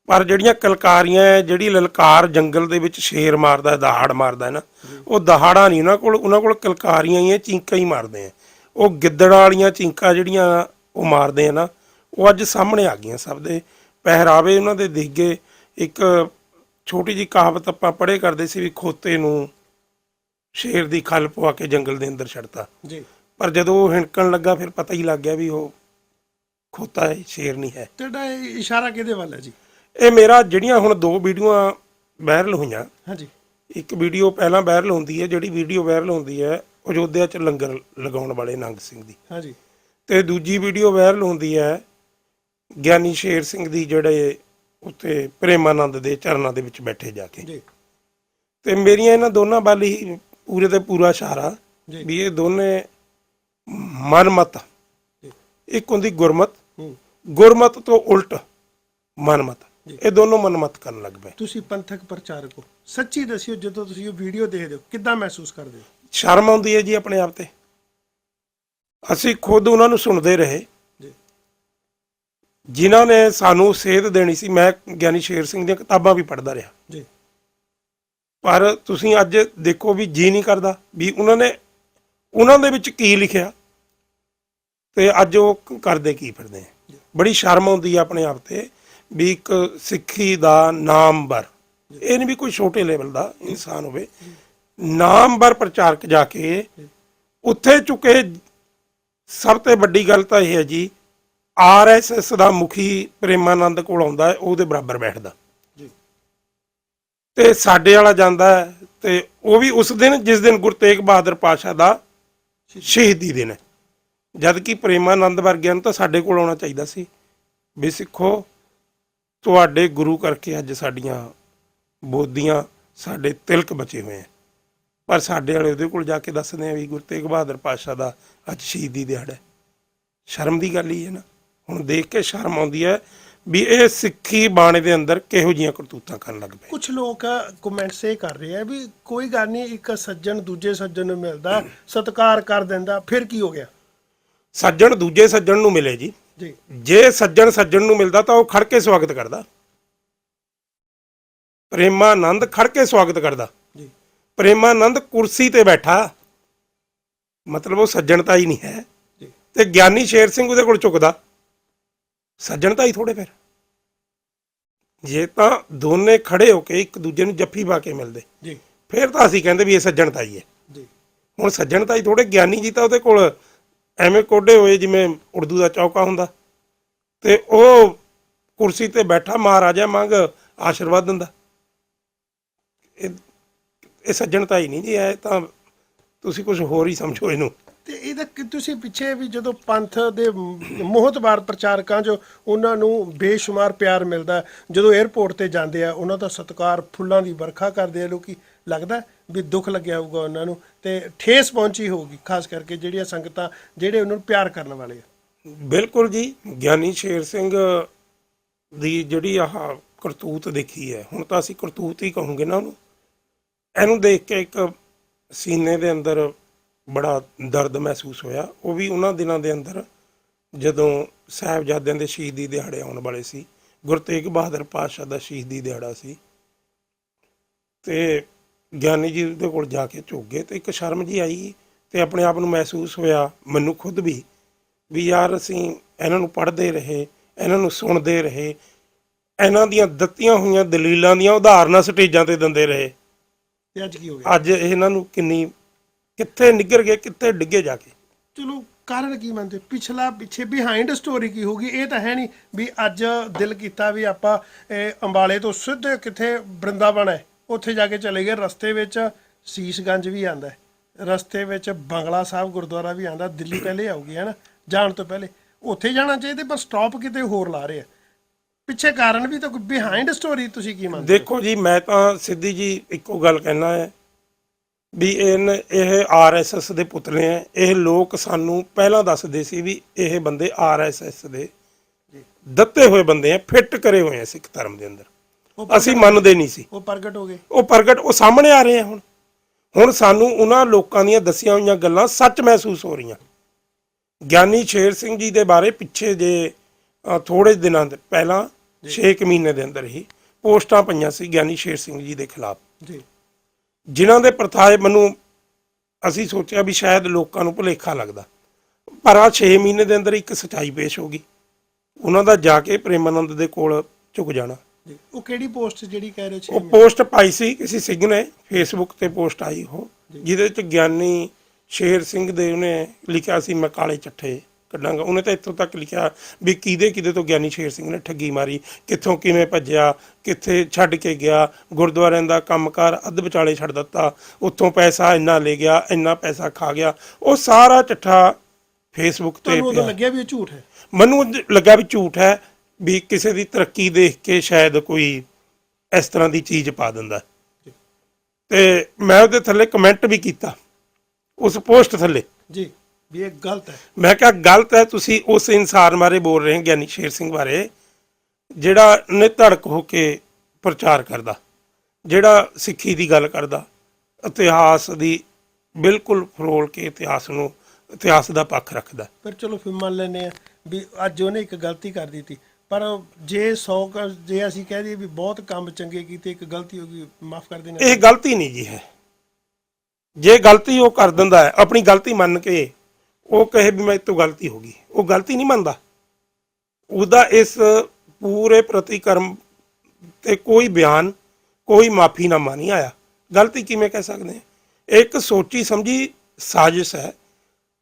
ਪਰ ਜਿਹੜੀਆਂ ਕਲਕਾਰੀਆਂ ਜਿਹੜੀ ਲਲਕਾਰ ਜੰਗਲ ਦੇ ਵਿੱਚ ਸ਼ੇਰ ਮਾਰਦਾ ਦਹਾੜ ਮਾਰਦਾ ਹੈ ਨਾ ਉਹ ਦਹਾੜਾ ਨਹੀਂ ਉਹਨਾਂ ਕੋਲ ਉਹਨਾਂ ਕੋਲ ਕਲਕਾਰੀਆਂ ਹੀ ਹੈ ਚੀਂਕਾਂ ਹੀ ਮਾਰਦੇ ਆ ਉਹ ਗਿੱਦੜ ਵਾਲੀਆਂ ਚੀਂਕਾਂ ਜਿਹੜੀਆਂ ਉਹ ਮਾਰਦੇ ਆ ਨਾ ਉਹ ਅੱਜ ਸਾਹਮਣੇ ਆ ਗਈਆਂ ਸਭ ਦੇ ਪਹਿਰਾਵੇ ਉਹਨਾਂ ਦੇ ਦਿਖ ਗਏ। ਇੱਕ ਛੋਟੀ ਜੀ ਕਹਾਵਤ ਆਪਾਂ ਪੜ੍ਹੇ ਕਰਦੇ ਸੀ ਵੀ ਖੋਤੇ ਨੂੰ ਸ਼ੇਰ ਦੀ ਖਲ ਪਵਾ ਕੇ ਜੰਗਲ ਦੇ ਅੰਦਰ ਛੱਡਤਾ। ਜੀ। ਪਰ ਜਦੋਂ ਉਹ ਹਿਣਕਣ ਲੱਗਾ ਫਿਰ ਪਤਾ ਹੀ ਲੱਗ ਗਿਆ ਵੀ ਉਹ ਖੋਤਾ ਹੈ ਸ਼ੇਰ ਨਹੀਂ ਹੈ। ਤੁਹਾਡਾ ਇਹ ਇਸ਼ਾਰਾ ਕਿਹਦੇ ਵੱਲ ਹੈ ਜੀ? ਇਹ ਮੇਰਾ ਜਿਹੜੀਆਂ ਹੁਣ ਦੋ ਵੀਡੀਓਆਂ ਵਾਇਰਲ ਹੋਈਆਂ। ਹਾਂਜੀ। ਇੱਕ ਵੀਡੀਓ ਪਹਿਲਾਂ ਵਾਇਰਲ ਹੁੰਦੀ ਹੈ ਜਿਹੜੀ ਵੀਡੀਓ ਵਾਇਰਲ ਹੁੰਦੀ ਹੈ ਅਯੋਧਿਆ 'ਚ ਲੰਗਰ ਲਗਾਉਣ ਵਾਲੇ ਨੰਗ ਸਿੰਘ ਦੀ। ਹਾਂਜੀ। ਤੇ ਦੂਜੀ ਵੀਡੀਓ ਵਾਇਰਲ ਹੁੰਦੀ ਹੈ ਗਿਆਨੀ ਸ਼ੇਰ ਸਿੰਘ ਦੀ ਜਿਹੜੇ ਉੱਤੇ ਪ੍ਰੇਮਾਨੰਦ ਦੇ ਚਰਨਾਂ ਦੇ ਵਿੱਚ ਬੈਠੇ ਜਾ ਕੇ। ਜੀ। ਤੇ ਮੇਰੀਆਂ ਇਹਨਾਂ ਦੋਨਾਂ ਵੱਲ ਹੀ ਪੂਰੇ ਤੇ ਪੂਰਾ ਇਸ਼ਾਰਾ। ਵੀ ਇਹ ਦੋਨੇ ਮਨਮਤ। ਇੱਕ ਹੁੰਦੀ ਗੁਰਮਤ ਗੁਰਮਤ ਤੋਂ ਉਲਟ ਮਨਮਤ। ਇਹ ਦੋਨੋਂ ਮਨਮਤ ਕਰਨ ਲੱਗ ਪਏ। ਤੁਸੀਂ ਪੰਥਕ ਪ੍ਰਚਾਰਕ ਹੋ। ਸੱਚੀ ਦੱਸਿਓ ਜਦੋਂ ਤੁਸੀਂ ਉਹ ਵੀਡੀਓ ਦੇਖਦੇ ਹੋ ਕਿੱਦਾਂ ਮਹਿਸੂਸ ਕਰਦੇ ਹੋ? ਸ਼ਰਮ ਆਉਂਦੀ ਹੈ ਜੀ ਆਪਣੇ ਆਪ ਤੇ। ਅਸੀਂ ਖੁਦ ਉਹਨਾਂ ਨੂੰ ਸੁਣਦੇ ਰਹੇ। ਜਿਨ੍ਹਾਂ ਨੇ ਸਾਨੂੰ ਸੇਧ ਦੇਣੀ ਸੀ ਮੈਂ ਗਿਆਨੀ ਸ਼ੇਰ ਸਿੰਘ ਦੀਆਂ ਕਿਤਾਬਾਂ ਵੀ ਪੜ੍ਹਦਾ ਰਿਹਾ। ਜੀ। ਪਰ ਤੁਸੀਂ ਅੱਜ ਦੇਖੋ ਵੀ ਜੀ ਨਹੀਂ ਕਰਦਾ ਵੀ ਉਹਨਾਂ ਨੇ ਉਹਨਾਂ ਦੇ ਵਿੱਚ ਕੀ ਲਿਖਿਆ ਤੇ ਅੱਜ ਉਹ ਕਰਦੇ ਕੀ ਫਿਰਦੇ ਆ। ਬੜੀ ਸ਼ਰਮ ਆਉਂਦੀ ਹੈ ਆਪਣੇ ਆਪ ਤੇ ਵੀ ਇੱਕ ਸਿੱਖੀ ਦਾ ਨਾਮਵਰ ਇਹ ਨਹੀਂ ਵੀ ਕੋਈ ਛੋਟੇ ਲੈਵਲ ਦਾ ਇਨਸਾਨ ਹੋਵੇ ਨਾਮਵਰ ਪ੍ਰਚਾਰਕ ਜਾ ਕੇ ਉੱਥੇ ਚੁੱਕੇ ਸਭ ਤੋਂ ਵੱਡੀ ਗੱਲ ਤਾਂ ਇਹ ਹੈ ਜੀ ਆਰਐਸਐਸ ਦਾ ਮੁਖੀ ਪ੍ਰੇਮਾਨੰਦ ਕੋਲ ਆਉਂਦਾ ਹੈ ਉਹਦੇ ਬਰਾਬਰ ਬੈਠਦਾ। ਜੀ। ਤੇ ਸਾਡੇ ਵਾਲਾ ਜਾਂਦਾ ਤੇ ਉਹ ਵੀ ਉਸ ਦਿਨ ਜਿਸ ਦਿਨ ਗੁਰੂ ਤੇਗ ਬਹਾਦਰ ਪਾਸ਼ਾ ਦਾ ਸ਼ਹੀਦੀ ਦਿਨ। ਹੈ। ਜਦ ਕਿ ਪ੍ਰੇਮਾਨੰਦ ਵਰਗਿਆਂ ਨੂੰ ਤਾਂ ਸਾਡੇ ਕੋਲ ਆਉਣਾ ਚਾਹੀਦਾ ਸੀ। ਵੀ ਸਿੱਖੋ ਤੁਹਾਡੇ ਗੁਰੂ ਕਰਕੇ ਅੱਜ ਸਾਡੀਆਂ ਬੋਦੀਆਂ ਸਾਡੇ ਤਿਲਕ ਬਚੇ ਹੋਏ ਆ ਪਰ ਸਾਡੇ ਵਾਲੇ ਉਹਦੇ ਕੋਲ ਜਾ ਕੇ ਦੱਸਦੇ ਆ ਵੀ ਗੁਰੂ ਤੇਗ ਬਹਾਦਰ ਪਾਸ਼ਾ ਦਾ ਅੱਜ ਸ਼ਹੀਦੀ ਦਿਹਾੜਾ ਹੈ। ਸ਼ਰਮ ਦੀ ਗੱਲ ਹੀ ਹੈ ਨਾ। ਹੁਣ ਦੇਖ ਕੇ ਸ਼ਰਮ ਆਉਂਦੀ ਹੈ ਵੀ ਇਹ ਸਿੱਖੀ ਬਾਣੇ ਦੇ ਅੰਦਰ ਕਿਹੋ ਜੀਆਂ ਕਰਤੂਤਾਂ ਕਰਨ ਲੱਗ ਪਏ। ਕੁਝ ਲੋਕ ਕਮੈਂਟਸ ਇਹ ਕਰ ਰਹੇ ਆ ਵੀ ਕੋਈ ਗੱਲ ਨਹੀਂ ਇੱਕ ਸੱਜਣ ਦੂਜੇ ਸੱਜਣ ਨੂੰ ਮਿਲਦਾ ਸਤਿਕਾਰ ਕਰ ਦਿੰਦਾ ਫਿਰ ਕੀ ਹੋ ਗਿਆ? ਸੱਜਣ ਦੂਜੇ ਸੱਜਣ ਨੂੰ ਮਿਲੇ ਜੀ। ਜੀ। ਜੇ ਸੱਜਣ ਸੱਜਣ ਨੂੰ ਮਿਲਦਾ ਤਾਂ ਉਹ ਖੜ ਕੇ ਸਵਾਗਤ ਕਰਦਾ। ਪ੍ਰੇਮਾਨੰਦ ਖੜ ਕੇ ਸਵਾਗਤ ਕਰਦਾ। ਜੀ। ਪ੍ਰੇਮਾਨੰਦ ਕੁਰਸੀ ਤੇ ਬੈਠਾ। ਮਤਲਬ ਉਹ ਸੱਜਣਤਾ ਹੀ ਨਹੀਂ ਹੈ। ਤੇ ਗਿਆਨੀ ਸ਼ੇਰ ਸਿੰਘ ਉਹਦੇ ਕੋਲ ਝੁਕਦਾ ਸੱਜਣਤਾ ਹੀ ਥੋੜੇ ਫਿਰ। ਜੇ ਤਾਂ ਦੋਨੇ ਖੜੇ ਹੋ ਕੇ ਇੱਕ ਦੂਜੇ ਨੂੰ ਜੱਫੀ ਪਾ ਕੇ ਮਿਲਦੇ। ਜੀ। ਫਿਰ ਤਾਂ ਅਸੀਂ ਕਹਿੰਦੇ ਵੀ ਇਹ ਸੱਜਣਤਾ ਹੀ ਹੈ। ਜੀ। ਹੁਣ ਸੱਜਣਤਾ ਹੀ ਥੋੜੇ ਗਿਆਨੀ ਜੀ ਤਾਂ ਉਹਦੇ ਕੋਲ ਐਵੇਂ ਕੋਡੇ ਹੋਏ ਜਿਵੇਂ ਉਰਦੂ ਦਾ ਚੌਕਾ ਹੁੰਦਾ। ਤੇ ਉਹ ਕੁਰਸੀ ਤੇ ਬੈਠਾ ਮਹਾਰਾਜਾ ਮੰਗ ਆਸ਼ੀਰਵਾਦ ਦਿੰਦਾ। ਇਹ ਇਹ ਸੱਜਣਤਾ ਹੀ ਨਹੀਂ ਜੀ ਇਹ ਤਾਂ ਤੁਸੀਂ ਕੁਝ ਹੋਰ ਹੀ ਸਮਝੋ ਇਹਨੂੰ। ਤੇ ਇਹਦਾ ਕਿ ਤੁਸੀਂ ਪਿੱਛੇ ਵੀ ਜਦੋਂ ਪੰਥ ਦੇ ਮੋਹਤਬਾਰ ਪ੍ਰਚਾਰਕਾਂ ਜੋ ਉਹਨਾਂ ਨੂੰ ਬੇਸ਼ੁਮਾਰ ਪਿਆਰ ਮਿਲਦਾ, ਜਦੋਂ 에ਅਰਪੋਰਟ ਤੇ ਜਾਂਦੇ ਆ, ਉਹਨਾਂ ਦਾ ਸਤਿਕਾਰ ਫੁੱਲਾਂ ਦੀ ਵਰਖਾ ਕਰਦੇ ਆ, ਲੋਕੀ ਲੱਗਦਾ ਵੀ ਦੁੱਖ ਲੱਗਿਆ ਹੋਊਗਾ ਉਹਨਾਂ ਨੂੰ ਤੇ ਠੇਸ ਪਹੁੰਚੀ ਹੋਊਗੀ, ਖਾਸ ਕਰਕੇ ਜਿਹੜੀਆਂ ਸੰਗਤਾਂ ਜਿਹੜੇ ਉਹਨਾਂ ਨੂੰ ਪਿਆਰ ਕਰਨ ਵਾਲੇ ਆ। ਬਿਲਕੁਲ ਜੀ, ਗਿਆਨੀ ਸ਼ੇਰ ਸਿੰਘ ਦੀ ਜਿਹੜੀ ਆਹ ਕਰਤੂਤ ਦੇਖੀ ਹੈ, ਹੁਣ ਤਾਂ ਅਸੀਂ ਕਰਤੂਤ ਹੀ ਕਹੂੰਗੇ ਨਾ ਉਹਨੂੰ। ਇਹਨੂੰ ਦੇਖ ਕੇ ਇੱਕ ਸੀਨੇ ਦੇ ਅੰਦਰ ਬੜਾ ਦਰਦ ਮਹਿਸੂਸ ਹੋਇਆ। ਉਹ ਵੀ ਉਹਨਾਂ ਦਿਨਾਂ ਦੇ ਅੰਦਰ ਜਦੋਂ ਸਾਹਿਬਜ਼ਾਦਿਆਂ ਦੇ ਸ਼ਹੀਦੀ ਦਿਹਾੜੇ ਆਉਣ ਵਾਲੇ ਸੀ ਗੁਰੂ ਤੇਗ ਬਹਾਦਰ ਪਾਤਸ਼ਾਹ ਦਾ ਸ਼ਹੀਦੀ ਦਿਹਾੜਾ ਸੀ ਤੇ ਗਿਆਨੀ ਜੀ ਦੇ ਕੋਲ ਜਾ ਕੇ ਝੁੱਕ ਗਏ ਤੇ ਇੱਕ ਸ਼ਰਮ ਜੀ ਆਈ ਤੇ ਆਪਣੇ ਆਪ ਨੂੰ ਮਹਿਸੂਸ ਹੋਇਆ ਮੈਨੂੰ ਖੁਦ ਵੀ ਵੀ ਯਾਰ ਅਸੀਂ ਇਹਨਾਂ ਨੂੰ ਪੜ੍ਹਦੇ ਰਹੇ ਇਹਨਾਂ ਨੂੰ ਸੁਣਦੇ ਰਹੇ ਇਹਨਾਂ ਦੀਆਂ ਦਿੱਤੀਆਂ ਹੋਈਆਂ ਦਲੀਲਾਂ ਦੀਆਂ ਉਦਾਹਰਨਾਂ ਸਟੇਜਾਂ ਤੇ ਦਿੰਦੇ ਰਹੇ। ਤੇ ਅੱਜ ਕੀ ਹੋ ਗਿਆ? ਅੱਜ ਇਹਨਾਂ ਨੂੰ ਕਿੰਨੀ ਕਿੱਥੇ ਨਿੱਗਰ ਗਏ ਕਿੱਥੇ ਡਿੱਗੇ ਜਾ ਕੇ। ਚਲੋ ਕਾਰਨ ਕੀ ਮੰਨਦੇ? ਪਿਛਲਾ ਪਿੱਛੇ ਬਿਹਾਈਂਡ ਸਟੋਰੀ ਕੀ ਹੋਗੀ ਇਹ ਤਾਂ ਹੈ ਨਹੀਂ ਵੀ ਅੱਜ ਦਿਲ ਕੀਤਾ ਵੀ ਆਪਾਂ ਇਹ, ਅੰਬਾਲੇ ਤੋਂ ਸਿੱਧੇ ਕਿੱਥੇ ਬ੍ਰਿੰਦਾਵਨ ਹੈ ਉੱਥੇ ਜਾ ਕੇ ਚਲੇ ਗਏ ਰਸਤੇ ਵਿੱਚ ਸੀਸਗੰਜ ਵੀ ਆਂਦਾ ਰਸਤੇ ਵਿੱਚ ਬੰਗਲਾ ਸਾਹਿਬ ਗੁਰਦੁਆਰਾ ਵੀ ਆਂਦਾ ਦਿੱਲੀ ਪਹਿਲੇ ਆਊਗੀ ਹੈ ਨਾ? ਜਾਣ ਤੋਂ ਪਹਿਲੇ। ਉੱਥੇ ਜਾਣਾ ਚਾਹੀਦਾ ਪਰ ਸਟਾਪ ਕਿਤੇ ਹੋਰ ਲਾ ਰਹੇ ਆ। ਪਿੱਛੇ ਕਾਰਨ ਵੀ ਤਾਂ ਕੋਈ ਬਿਹਾਈਂਡ ਸਟੋਰੀ ਤੁਸੀਂ ਕੀ ਮੰਨਦੇ? ਦੇਖੋ ਜੀ ਮੈਂ ਤਾਂ ਸਿੱਧੀ ਜੀ ਇੱਕੋ ਗੱਲ ਕਹਿਣਾ ਹੈ ਵੀ ਇਹ ਇਹ ਆਰਐਸਐਸ ਦੇ ਪੁਤਲੇ ਹੈ ਇਹ ਲੋਕ ਸਾਨੂੰ ਪਹਿਲਾਂ ਦੱਸਦੇ ਸੀ ਵੀ ਇਹ ਬੰਦੇ ਆਰਐਸਐਸ ਦੇ ਦਿੱਤੇ ਹੋਏ ਬੰਦੇ ਆ ਫਿੱਟ ਕਰੇ ਹੋਏ ਆ ਸਿੱਖ ਧਰਮ ਦੇ ਅੰਦਰ। ਅਸੀਂ ਮੰਨਦੇ ਨਹੀਂ ਸੀ। ਉਹ ਪ੍ਰਗਟ ਹੋ ਗਏ। ਉਹ ਪ੍ਰਗਟ ਉਹ ਸਾਹਮਣੇ ਆ ਰਹੇ ਆ ਹੁਣ। ਹੁਣ ਸਾਨੂੰ ਉਹਨਾਂ ਲੋਕਾਂ ਦੀਆਂ ਦੱਸੀਆਂ ਹੋਈਆਂ ਗੱਲਾਂ ਸੱਚ ਮਹਿਸੂਸ ਹੋ ਰਹੀਆਂ। ਗਿਆਨੀ ਸ਼ੇਰ ਸਿੰਘ ਜੀ ਦੇ ਬਾਰੇ ਪਿੱਛੇ ਜੇ ਥੋੜੇ ਦਿਨਾਂ ਦੇ ਪਹਿਲਾਂ 6 ਮਹੀਨੇ ਦੇ ਅੰਦਰ ਹੀ ਪੋਸਟਾਂ ਪਈਆਂ ਸੀ ਗਿਆਨੀ ਸ਼ੇਰ ਸਿੰਘ ਜੀ ਦੇ ਖਿਲਾਫ। ਜੀ। ਜਿਨ੍ਹਾਂ ਦੇ ਪ੍ਰਥਾਏ ਮੈਨੂੰ ਅਸੀਂ ਸੋਚਿਆ ਵੀ ਸ਼ਾਇਦ ਲੋਕਾਂ ਨੂੰ ਭੁਲੇਖਾ ਲੱਗਦਾ। ਪਰ ਆ 6 ਮਹੀਨੇ ਦੇ ਅੰਦਰ ਇੱਕ ਸਚਾਈ ਪੇਸ਼ ਹੋ ਗਈ। ਉਹਨਾਂ ਦਾ ਜਾ ਕੇ ਪ੍ਰੇਮਾਨੰਦ ਦੇ ਕੋਲ ਝੁਕ ਜਾਣਾ। ਉਹ ਕਿਹੜੀ ਪੋਸਟ ਜਿਹੜੀ ਕਹਿ ਰਹੇ ਉਹ ਸੀ ਪੋਸਟ ਪਾਈ ਸੀ ਕਿਸੇ ਸਿੰਘ ਨੇ ਫੇਸਬੁੱਕ ਤੇ ਪੋਸਟ ਆਈ ਉਹ ਜਿਹਦੇ ਚ ਗਿਆਨੀ ਸ਼ੇਰ ਸਿੰਘ ਦੇ ਉਹਨੇ ਲਿਖਿਆ ਸੀ ਮੈਂ ਕਾਲੇ ਚੱਠੇ। ਕੱਢਾਂਗਾ। ਉਹਨੇ ਤਾਂ ਇੱਥੋਂ ਤੱਕ ਲਿਖਿਆ ਵੀ ਕਿਹਦੇ ਕਿਹਦੇ ਤੋਂ ਗਿਆਨੀ ਸ਼ੇਰ ਸਿੰਘ ਨੇ ਠੱਗੀ ਮਾਰੀ ਕਿੱਥੋਂ ਕਿਵੇਂ ਭੱਜਿਆ ਕਿੱਥੇ ਛੱਡ ਕੇ ਗਿਆ ਗੁਰਦੁਆਰਿਆਂ ਦਾ ਕੰਮਕਾਰ ਅੱਧ ਵਿਚਾਲੇ ਛੱਡ ਦਿੱਤਾ ਉੱਥੋਂ ਪੈਸਾ ਇੰਨਾ ਲੈ ਗਿਆ ਇੰਨਾ ਪੈਸਾ ਖਾ ਗਿਆ। ਉਹ ਸਾਰਾ ਚੱਠਾ ਫੇਸਬੁੱਕ ਤੇ ਤੁਹਾਨੂੰ ਉਦੋਂ ਪਿਆ। ਲੱਗਿਆ ਵੀ ਇਹ ਝੂਠ ਹੈ? ਮੈਨੂੰ ਜ- ਲੱਗਾ ਵੀ ਝੂਠ ਹੈ ਵੀ ਕਿਸੇ ਦੀ ਤਰੱਕੀ ਦੇਖ ਕੇ ਸ਼ਾਇਦ ਕੋਈ ਇਸ ਤਰ੍ਹਾਂ ਦੀ ਚੀਜ਼ ਪਾ ਦਿੰਦਾ। ਤੇ ਮੈਂ ਉਹਦੇ ਥੱਲੇ ਕਮੈਂਟ ਵੀ ਕੀਤਾ। ਉਸ ਪੋਸਟ ਥੱਲੇ। ਜੀ। ਵੀ ਇਹ ਗਲਤ ਹੈ। ਮੈਂ ਕਿਹਾ ਗਲਤ ਹੈ ਤੁਸੀਂ ਉਸ ਇਨਸਾਨ ਬਾਰੇ ਬੋਲ ਰਹੇ ਹੋ ਗਿਆਨੀ ਸ਼ੇਰ ਸਿੰਘ ਬਾਰੇ ਜਿਹੜਾ ਨਿਧੜਕ ਹੋ ਕੇ ਪ੍ਰਚਾਰ ਕਰਦਾ ਜਿਹੜਾ ਸਿੱਖੀ ਦੀ ਗੱਲ ਕਰਦਾ ਇਤਿਹਾਸ ਦੀ ਬਿਲਕੁਲ ਫਰੋਲ ਕੇ ਇਤਿਹਾਸ ਨੂੰ ਇਤਿਹਾਸ ਦਾ ਪੱਖ ਰੱਖਦਾ। ਪਰ ਚਲੋ ਫਿਰ ਮੰਨ ਲੈਨੇ ਆ ਵੀ ਅੱਜ ਉਹਨੇ ਇੱਕ ਗਲਤੀ ਕਰ ਦਿੱਤੀ। ਪਰ ਜੇ 100 ਜੇ ਅਸੀਂ ਕਹਿ ਦਈਏ ਵੀ ਬਹੁਤ ਕੰਮ ਚੰਗੇ ਕੀਤੇ ਇੱਕ ਗਲਤੀ ਹੋ ਗਈ ਮਾਫ ਕਰ ਦੇਣਾ। ਇਹ ਗਲਤੀ ਨਹੀਂ ਜੀ ਹੈ। ਜੇ ਗਲਤੀ ਉਹ ਕਰ ਦਿੰਦਾ ਹੈ ਆਪਣੀ ਗਲਤੀ ਮੰਨ ਕੇ ਉਹ ਕਹੇ ਵੀ ਮੇਰੇ ਤੋਂ ਗਲਤੀ ਹੋ ਗਈ। ਉਹ ਗਲਤੀ ਨਹੀਂ ਮੰਨਦਾ। ਉਹਦਾ ਇਸ ਪੂਰੇ ਪ੍ਰਤੀਕਰਮ ਤੇ ਕੋਈ ਬਿਆਨ ਕੋਈ ਮਾਫੀਨਾਮਾ ਨਹੀਂ ਆਇਆ। ਗਲਤੀ ਕਿਵੇਂ ਕਹਿ ਸਕਦੇ ਇੱਕ ਸੋਚੀ ਸਮਝੀ ਸਾਜ਼ਿਸ਼ ਹੈ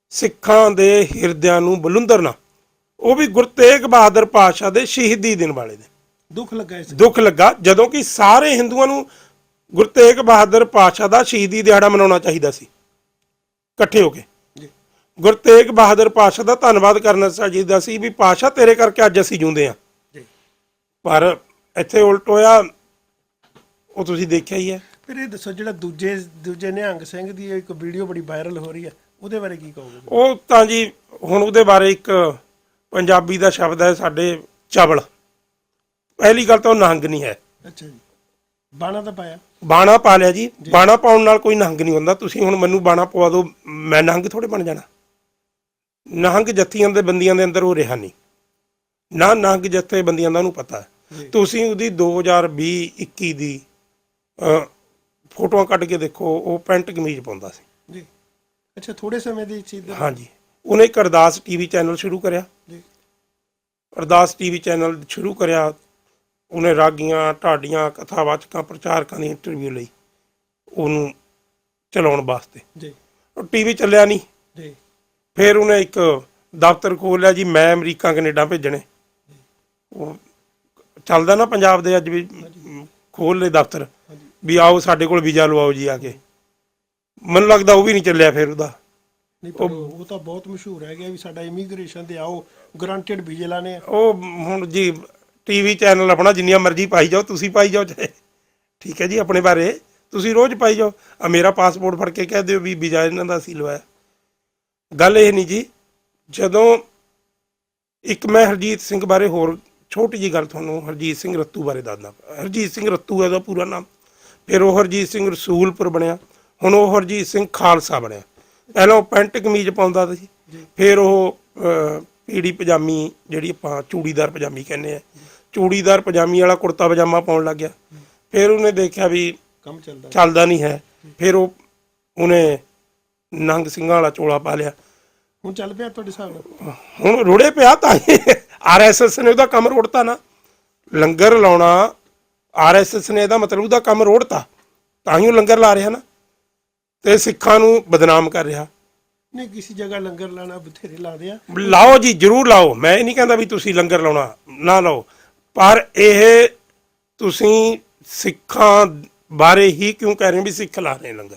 ਸਿੱਖਾਂ ਦੇ ਹਿਰਦਿਆਂ ਨੂੰ ਬਲੁੰਦਰਨਾ ਉਹ ਵੀ ਗੁਰੂ ਤੇਗ ਬਹਾਦਰ ਪਾਤਸ਼ਾਹ ਦੇ ਸ਼ਹੀਦੀ ਦਿਨ ਵਾਲੇ ਦਿਨ। ਦੁੱਖ ਲੱਗਾ ਇਸ ਦੁੱਖ ਲੱਗਾ ਜਦੋਂ ਕਿ ਸਾਰੇ ਹਿੰਦੂਆਂ ਨੂੰ ਗੁਰੂ ਤੇਗ ਬਹਾਦਰ ਪਾਤਸ਼ਾਹ ਦਾ ਸ਼ਹੀਦੀ ਦਿਹਾੜਾ ਮਨਾਉਣਾ ਚਾਹੀਦਾ ਸੀ। ਇਕੱਠੇ ਹੋ ਕੇ। ਗੁਰੂ ਤੇਗ ਬਹਾਦਰ ਪਾਤਸ਼ਾਹ ਦਾ ਧੰਨਵਾਦ ਕਰਨਾ ਚਾਹੀਦਾ ਸੀ ਵੀ ਪਾਤਸ਼ਾਹ ਤੇਰੇ ਕਰਕੇ ਅੱਜ ਅਸੀਂ ਜਿਉਂਦੇ ਆ ਜੀ। ਪਰ ਇੱਥੇ ਉਲਟ ਹੋਇਆ ਉਹ ਤੁਸੀਂ ਦੇਖਿਆ ਹੀ ਹੈ। ਫਿਰ ਇਹ ਦੱਸੋ ਜਿਹੜਾ ਦੂਜੇ ਦੂਜੇ ਨਿਹੰਗ ਸਿੰਘ ਦੀ ਇੱਕ ਵੀਡੀਓ ਬੜੀ ਵਾਇਰਲ ਹੋ ਰਹੀ ਹੈ ਉਹਦੇ ਬਾਰੇ ਕੀ ਕਹੋਗੇ ਉਹ ਤਾਂ ਜੀ ਹੁਣ ਉਹਦੇ ਬਾਰੇ ਇੱਕ ਪੰਜਾਬੀ ਦਾ ਸ਼ਬਦ ਹੈ ਸਾਡੇ ਚਵਲ। ਪਹਿਲੀ ਗੱਲ ਤਾਂ ਉਹ ਨਹੰਗ ਨਹੀਂ ਹੈ। ਅੱਛਾ ਜੀ। ਬਾਣਾ ਤਾਂ ਪਾਇਆ। ਬਾਣਾ ਪਾ ਲਿਆ ਜੀ। ਬਾਣਾ ਪਾਉਣ ਨਾਲ ਕੋਈ ਨਹੰਗ ਨਹੀਂ ਹੁੰਦਾ। ਤੁਸੀਂ ਹੁਣ ਮੈਨੂੰ ਬਾਣਾ ਪਵਾ ਦਿਓ ਮੈਂ ਨਹੰਗ ਥੋੜੇ ਬਣ ਜਾਣਾ। ਨਹੰਗ ਜੱਥੀਆਂ ਦੇ ਬੰਦੀਆਂ ਦੇ ਅੰਦਰ ਉਹ ਰਿਹਾ ਨਹੀਂ। ਨਾ ਨਹੰਗ ਜੱਥੇ ਬੰਦੀਆਂ ਦਾ ਉਹਨੂੰ ਪਤਾ ਹੈ। ਤੁਸੀਂ ਉਹਦੀ 2020 21 ਦੀ ਫੋਟੋਆਂ ਕੱਢ ਕੇ ਦੇਖੋ ਉਹ ਪੈਂਟ ਕਮੀਜ਼ ਪਾਉਂਦਾ ਸੀ। ਜੀ। ਅੱਛਾ ਥੋੜੇ ਸਮੇਂ ਦੀ ਚੀਜ਼ ਦਾ ਹਾਂਜੀ। ਉਹਨੇ ਇੱਕ ਅਰਦਾਸ ਟੀਵੀ ਚੈਨਲ ਸ਼ੁਰੂ ਕਰਿਆ। ਜੀ। ਅਰਦਾਸ ਟੀਵੀ ਚੈਨਲ ਸ਼ੁਰੂ ਕਰਿਆ। ਉਹਨੇ ਰਾਗੀਆਂ ਢਾਡੀਆਂ ਕਥਾਵਾਚਕਾਂ ਪ੍ਰਚਾਰਕਾਂ ਦੀ ਇੰਟਰਵਿਊ ਲਈ। ਉਹਨੂੰ ਚਲਾਉਣ ਵਾਸਤੇ। ਜੀ। ਉਹ ਟੀਵੀ ਚੱਲਿਆ ਨਹੀਂ। ਫਿਰ ਉਹਨੇ ਇੱਕ ਦਫ਼ਤਰ ਖੋਲ੍ਹਿਆ ਜੀ ਮੈਂ ਅਮਰੀਕਾ ਕੈਨੇਡਾ ਭੇਜਣੇ। ਉਹ ਚੱਲਦਾ ਨਾ ਪੰਜਾਬ ਦੇ ਅੱਜ ਵੀ ਖੋਲ ਲਏ ਦਫ਼ਤਰ। ਵੀ ਆਓ ਸਾਡੇ ਕੋਲ ਵੀਜ਼ਾ ਲਵਾਓ ਜੀ ਆ ਕੇ। ਮੈਨੂੰ ਲੱਗਦਾ ਉਹ ਵੀ ਨਹੀਂ ਚੱਲਿਆ ਫਿਰ ਉਹਦਾ। ਨਹੀਂ ਪਰ ਉਹ ਤਾਂ ਬਹੁਤ ਮਸ਼ਹੂਰ ਹੈ ਗਿਆ ਵੀ ਸਾਡਾ ਇਮੀਗ੍ਰੇਸ਼ਨ ਤੇ ਆਓ ਗਰੰਟਡ ਵੀਜ਼ੇ ਲਾਣੇ ਆ। ਉਹ ਹੁਣ ਜੀ ਟੀਵੀ ਚੈਨਲ ਆਪਣਾ ਜਿੰਨੀਆਂ ਮਰਜ਼ੀ ਪਾਈ ਜਾਓ ਤੁਸੀਂ ਪਾਈ ਜਾਓ ਚਾਹੇ। ਠੀਕ ਹੈ ਜੀ ਆਪਣੇ ਬਾਰੇ। ਤੁਸੀਂ ਰੋਜ਼ ਪਾਈ ਜਾਓ। ਆ ਮੇਰਾ ਪਾਸਪੋਰਟ ਫੜ ਕੇ ਕਹਿ ਦਿਓ ਵੀ ਵੀਜ਼ਾ ਇਹਨਾਂ ਦਾ ਅਸੀਂ ਲਵਾਇਆ। ਗੱਲ ਇਹ ਨਹੀਂ ਜੀ ਜਦੋਂ ਇੱਕ ਮੈਂ ਹਰਜੀਤ ਸਿੰਘ ਬਾਰੇ ਹੋਰ ਛੋਟੀ ਜੀ ਗੱਲ ਤੁਹਾਨੂੰ ਹਰਜੀਤ ਸਿੰਘ ਰੱਤੂ ਬਾਰੇ ਦੱਸਦਾ। ਹਰਜੀਤ ਸਿੰਘ ਰੱਤੂ ਹੈ ਉਹਦਾ ਪੂਰਾ ਨਾਮ ਫਿਰ ਉਹ ਹਰਜੀਤ ਸਿੰਘ ਰਸੂਲਪੁਰ ਬਣਿਆ ਹੁਣ ਉਹ ਹਰਜੀਤ ਸਿੰਘ ਖਾਲਸਾ ਬਣਿਆ। ਪਹਿਲਾਂ ਉਹ ਪੈਂਟ ਕਮੀਜ਼ ਪਾਉਂਦਾ ਸੀ ਫਿਰ ਉਹ ਪੀੜੀ ਪਜਾਮੀ ਜਿਹੜੀ ਆਪਾਂ ਚੂੜੀਦਾਰ ਪਜਾਮੀ ਕਹਿੰਦੇ ਆ ਚੂੜੀਦਾਰ ਪਜਾਮੀ ਵਾਲਾ ਕੁੜਤਾ ਪਜਾਮਾ ਪਾਉਣ ਲੱਗ ਗਿਆ। ਫਿਰ ਉਹਨੇ ਦੇਖਿਆ ਵੀ ਕੰਮ ਚੱਲਦਾ। ਚੱਲਦਾ ਨਹੀਂ ਹੈ ਫਿਰ ਉਹ ਉਹਨੇ ਨੰਗ ਸਿੰਘਾਂ ਵਾਲਾ ਚੋਲਾ ਪਾ ਲਿਆ। ਹੁਣ ਚੱਲ ਪਿਆ ਤੁਹਾਡੇ ਹਿਸਾਬ ਨਾਲ? ਹੁਣ ਰੁੜੇ ਪਿਆ ਤਾਂ ਆਰਐਸਐਸ ਨੇ ਉਹਦਾ ਕੰਮ ਰੋੜਤਾ ਨਾ। ਲੰਗਰ ਲਾਉਣਾ ਆਰਐਸਐਸ ਨੇ ਇਹਦਾ ਮਤਲਬ ਉਹਦਾ ਕੰਮ ਰੋੜਤਾ। ਤਾਂ ਹੀ ਉਹ ਲੰਗਰ ਲਾ ਰਿਹਾ ਨਾ। ਤੇ ਸਿੱਖਾਂ ਨੂੰ ਬਦਨਾਮ ਕਰ ਰਿਹਾ। ਨਹੀਂ ਕਿਸੇ ਜਗ੍ਹਾ ਲੰਗਰ ਲਾਣਾ ਬਥੇਰੇ ਲਾਦੇ ਆ। ਲਾਓ ਜੀ ਜਰੂਰ ਲਾਓ। ਮੈਂ ਇਹ ਨਹੀਂ ਕਹਿੰਦਾ ਵੀ ਤੁਸੀਂ ਲੰਗਰ ਲਾਉਣਾ ਨਾ ਲਾਓ। ਪਰ ਇਹ ਤੁਸੀਂ ਸਿੱਖਾਂ ਬਾਰੇ ਹੀ ਕਿਉਂ ਕਹਿ ਰਹੇ ਵੀ ਸਿੱਖ ਲਾ ਰਹੇ ਲੰਗਰ?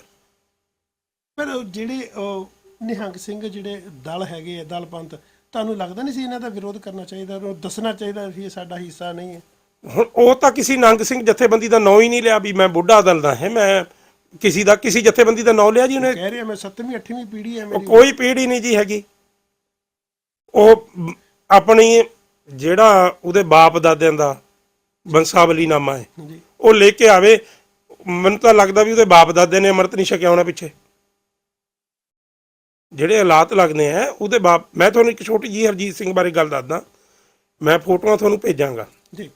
ਪਰ ਜਿਹੜੇ ਉਹ ਨਿਹੰਗ ਸਿੰਘ ਜਿਹੜੇ ਦਲ ਹੈਗੇ ਆ ਦਲ ਪੰਥ ਤੁਹਾਨੂੰ ਲੱਗਦਾ ਨਹੀਂ ਸੀ ਇਹਨਾਂ ਦਾ ਵਿਰੋਧ ਕਰਨਾ ਚਾਹੀਦਾ ਉਹਨੂੰ ਦੱਸਣਾ ਚਾਹੀਦਾ ਸੀ ਇਹ ਸਾਡਾ ਹਿੱਸਾ ਨਹੀਂ ਹੈ? ਹੁਣ ਉਹ ਤਾਂ ਕਿਸੇ ਨੰਗ ਸਿੰਘ ਜਥੇਬੰਦੀ ਦਾ ਨਾਂ ਹੀ ਨਹੀਂ ਲਿਆ ਵੀ ਮੈਂ ਬੁੱਢਾ ਦਲ ਦਾ ਹੈ ਮੈਂ ਕਿਸੇ ਦਾ ਕਿਸੇ ਜਥੇਬੰਦੀ ਦਾ ਨਾਂ ਲਿਆ ਜੀ ਉਹਨੇ। ਕਹਿ ਰਿਹਾ ਮੈਂ 7ਵੀਂ 8ਵੀਂ ਪੀੜ੍ਹੀ ਹੈ ਮੇਰੀ। ਕੋਈ ਪੀੜ੍ਹੀ ਨਹੀਂ ਜੀ ਹੈਗੀ। ਉਹ ਆਪਣੀ ਜਿਹੜਾ ਉਹਦੇ ਬਾਪ ਦਾਦਿਆਂ ਦਾ ਬੰਸਾਵਲੀ ਨਾਮਾ ਹੈ ਉਹ ਲੈ ਕੇ ਆਵੇ। ਮੈਨੂੰ ਤਾਂ ਲੱਗਦਾ ਵੀ ਉਹਦੇ ਬਾਪ ਦਾਦੇ ਨੇ ਅੰਮ੍ਰਿਤ ਨਹੀਂ ਛਕਿਆ ਹੋਣਾ ਪਿੱਛੇ। ਜਿਹੜੇ ਹਾਲਾਤ ਲੱਗਦੇ ਆ ਉਹਦੇ ਬਾਪ ਮੈਂ ਤੁਹਾਨੂੰ ਇੱਕ ਛੋਟੀ ਜੀ ਹਰਜੀਤ ਸਿੰਘ ਬਾਰੇ ਗੱਲ ਦੱਸਦਾ। ਮੈਂ ਫੋਟੋਆਂ ਤੁਹਾਨੂੰ ਭੇਜਾਂਗਾ। ਜੀ।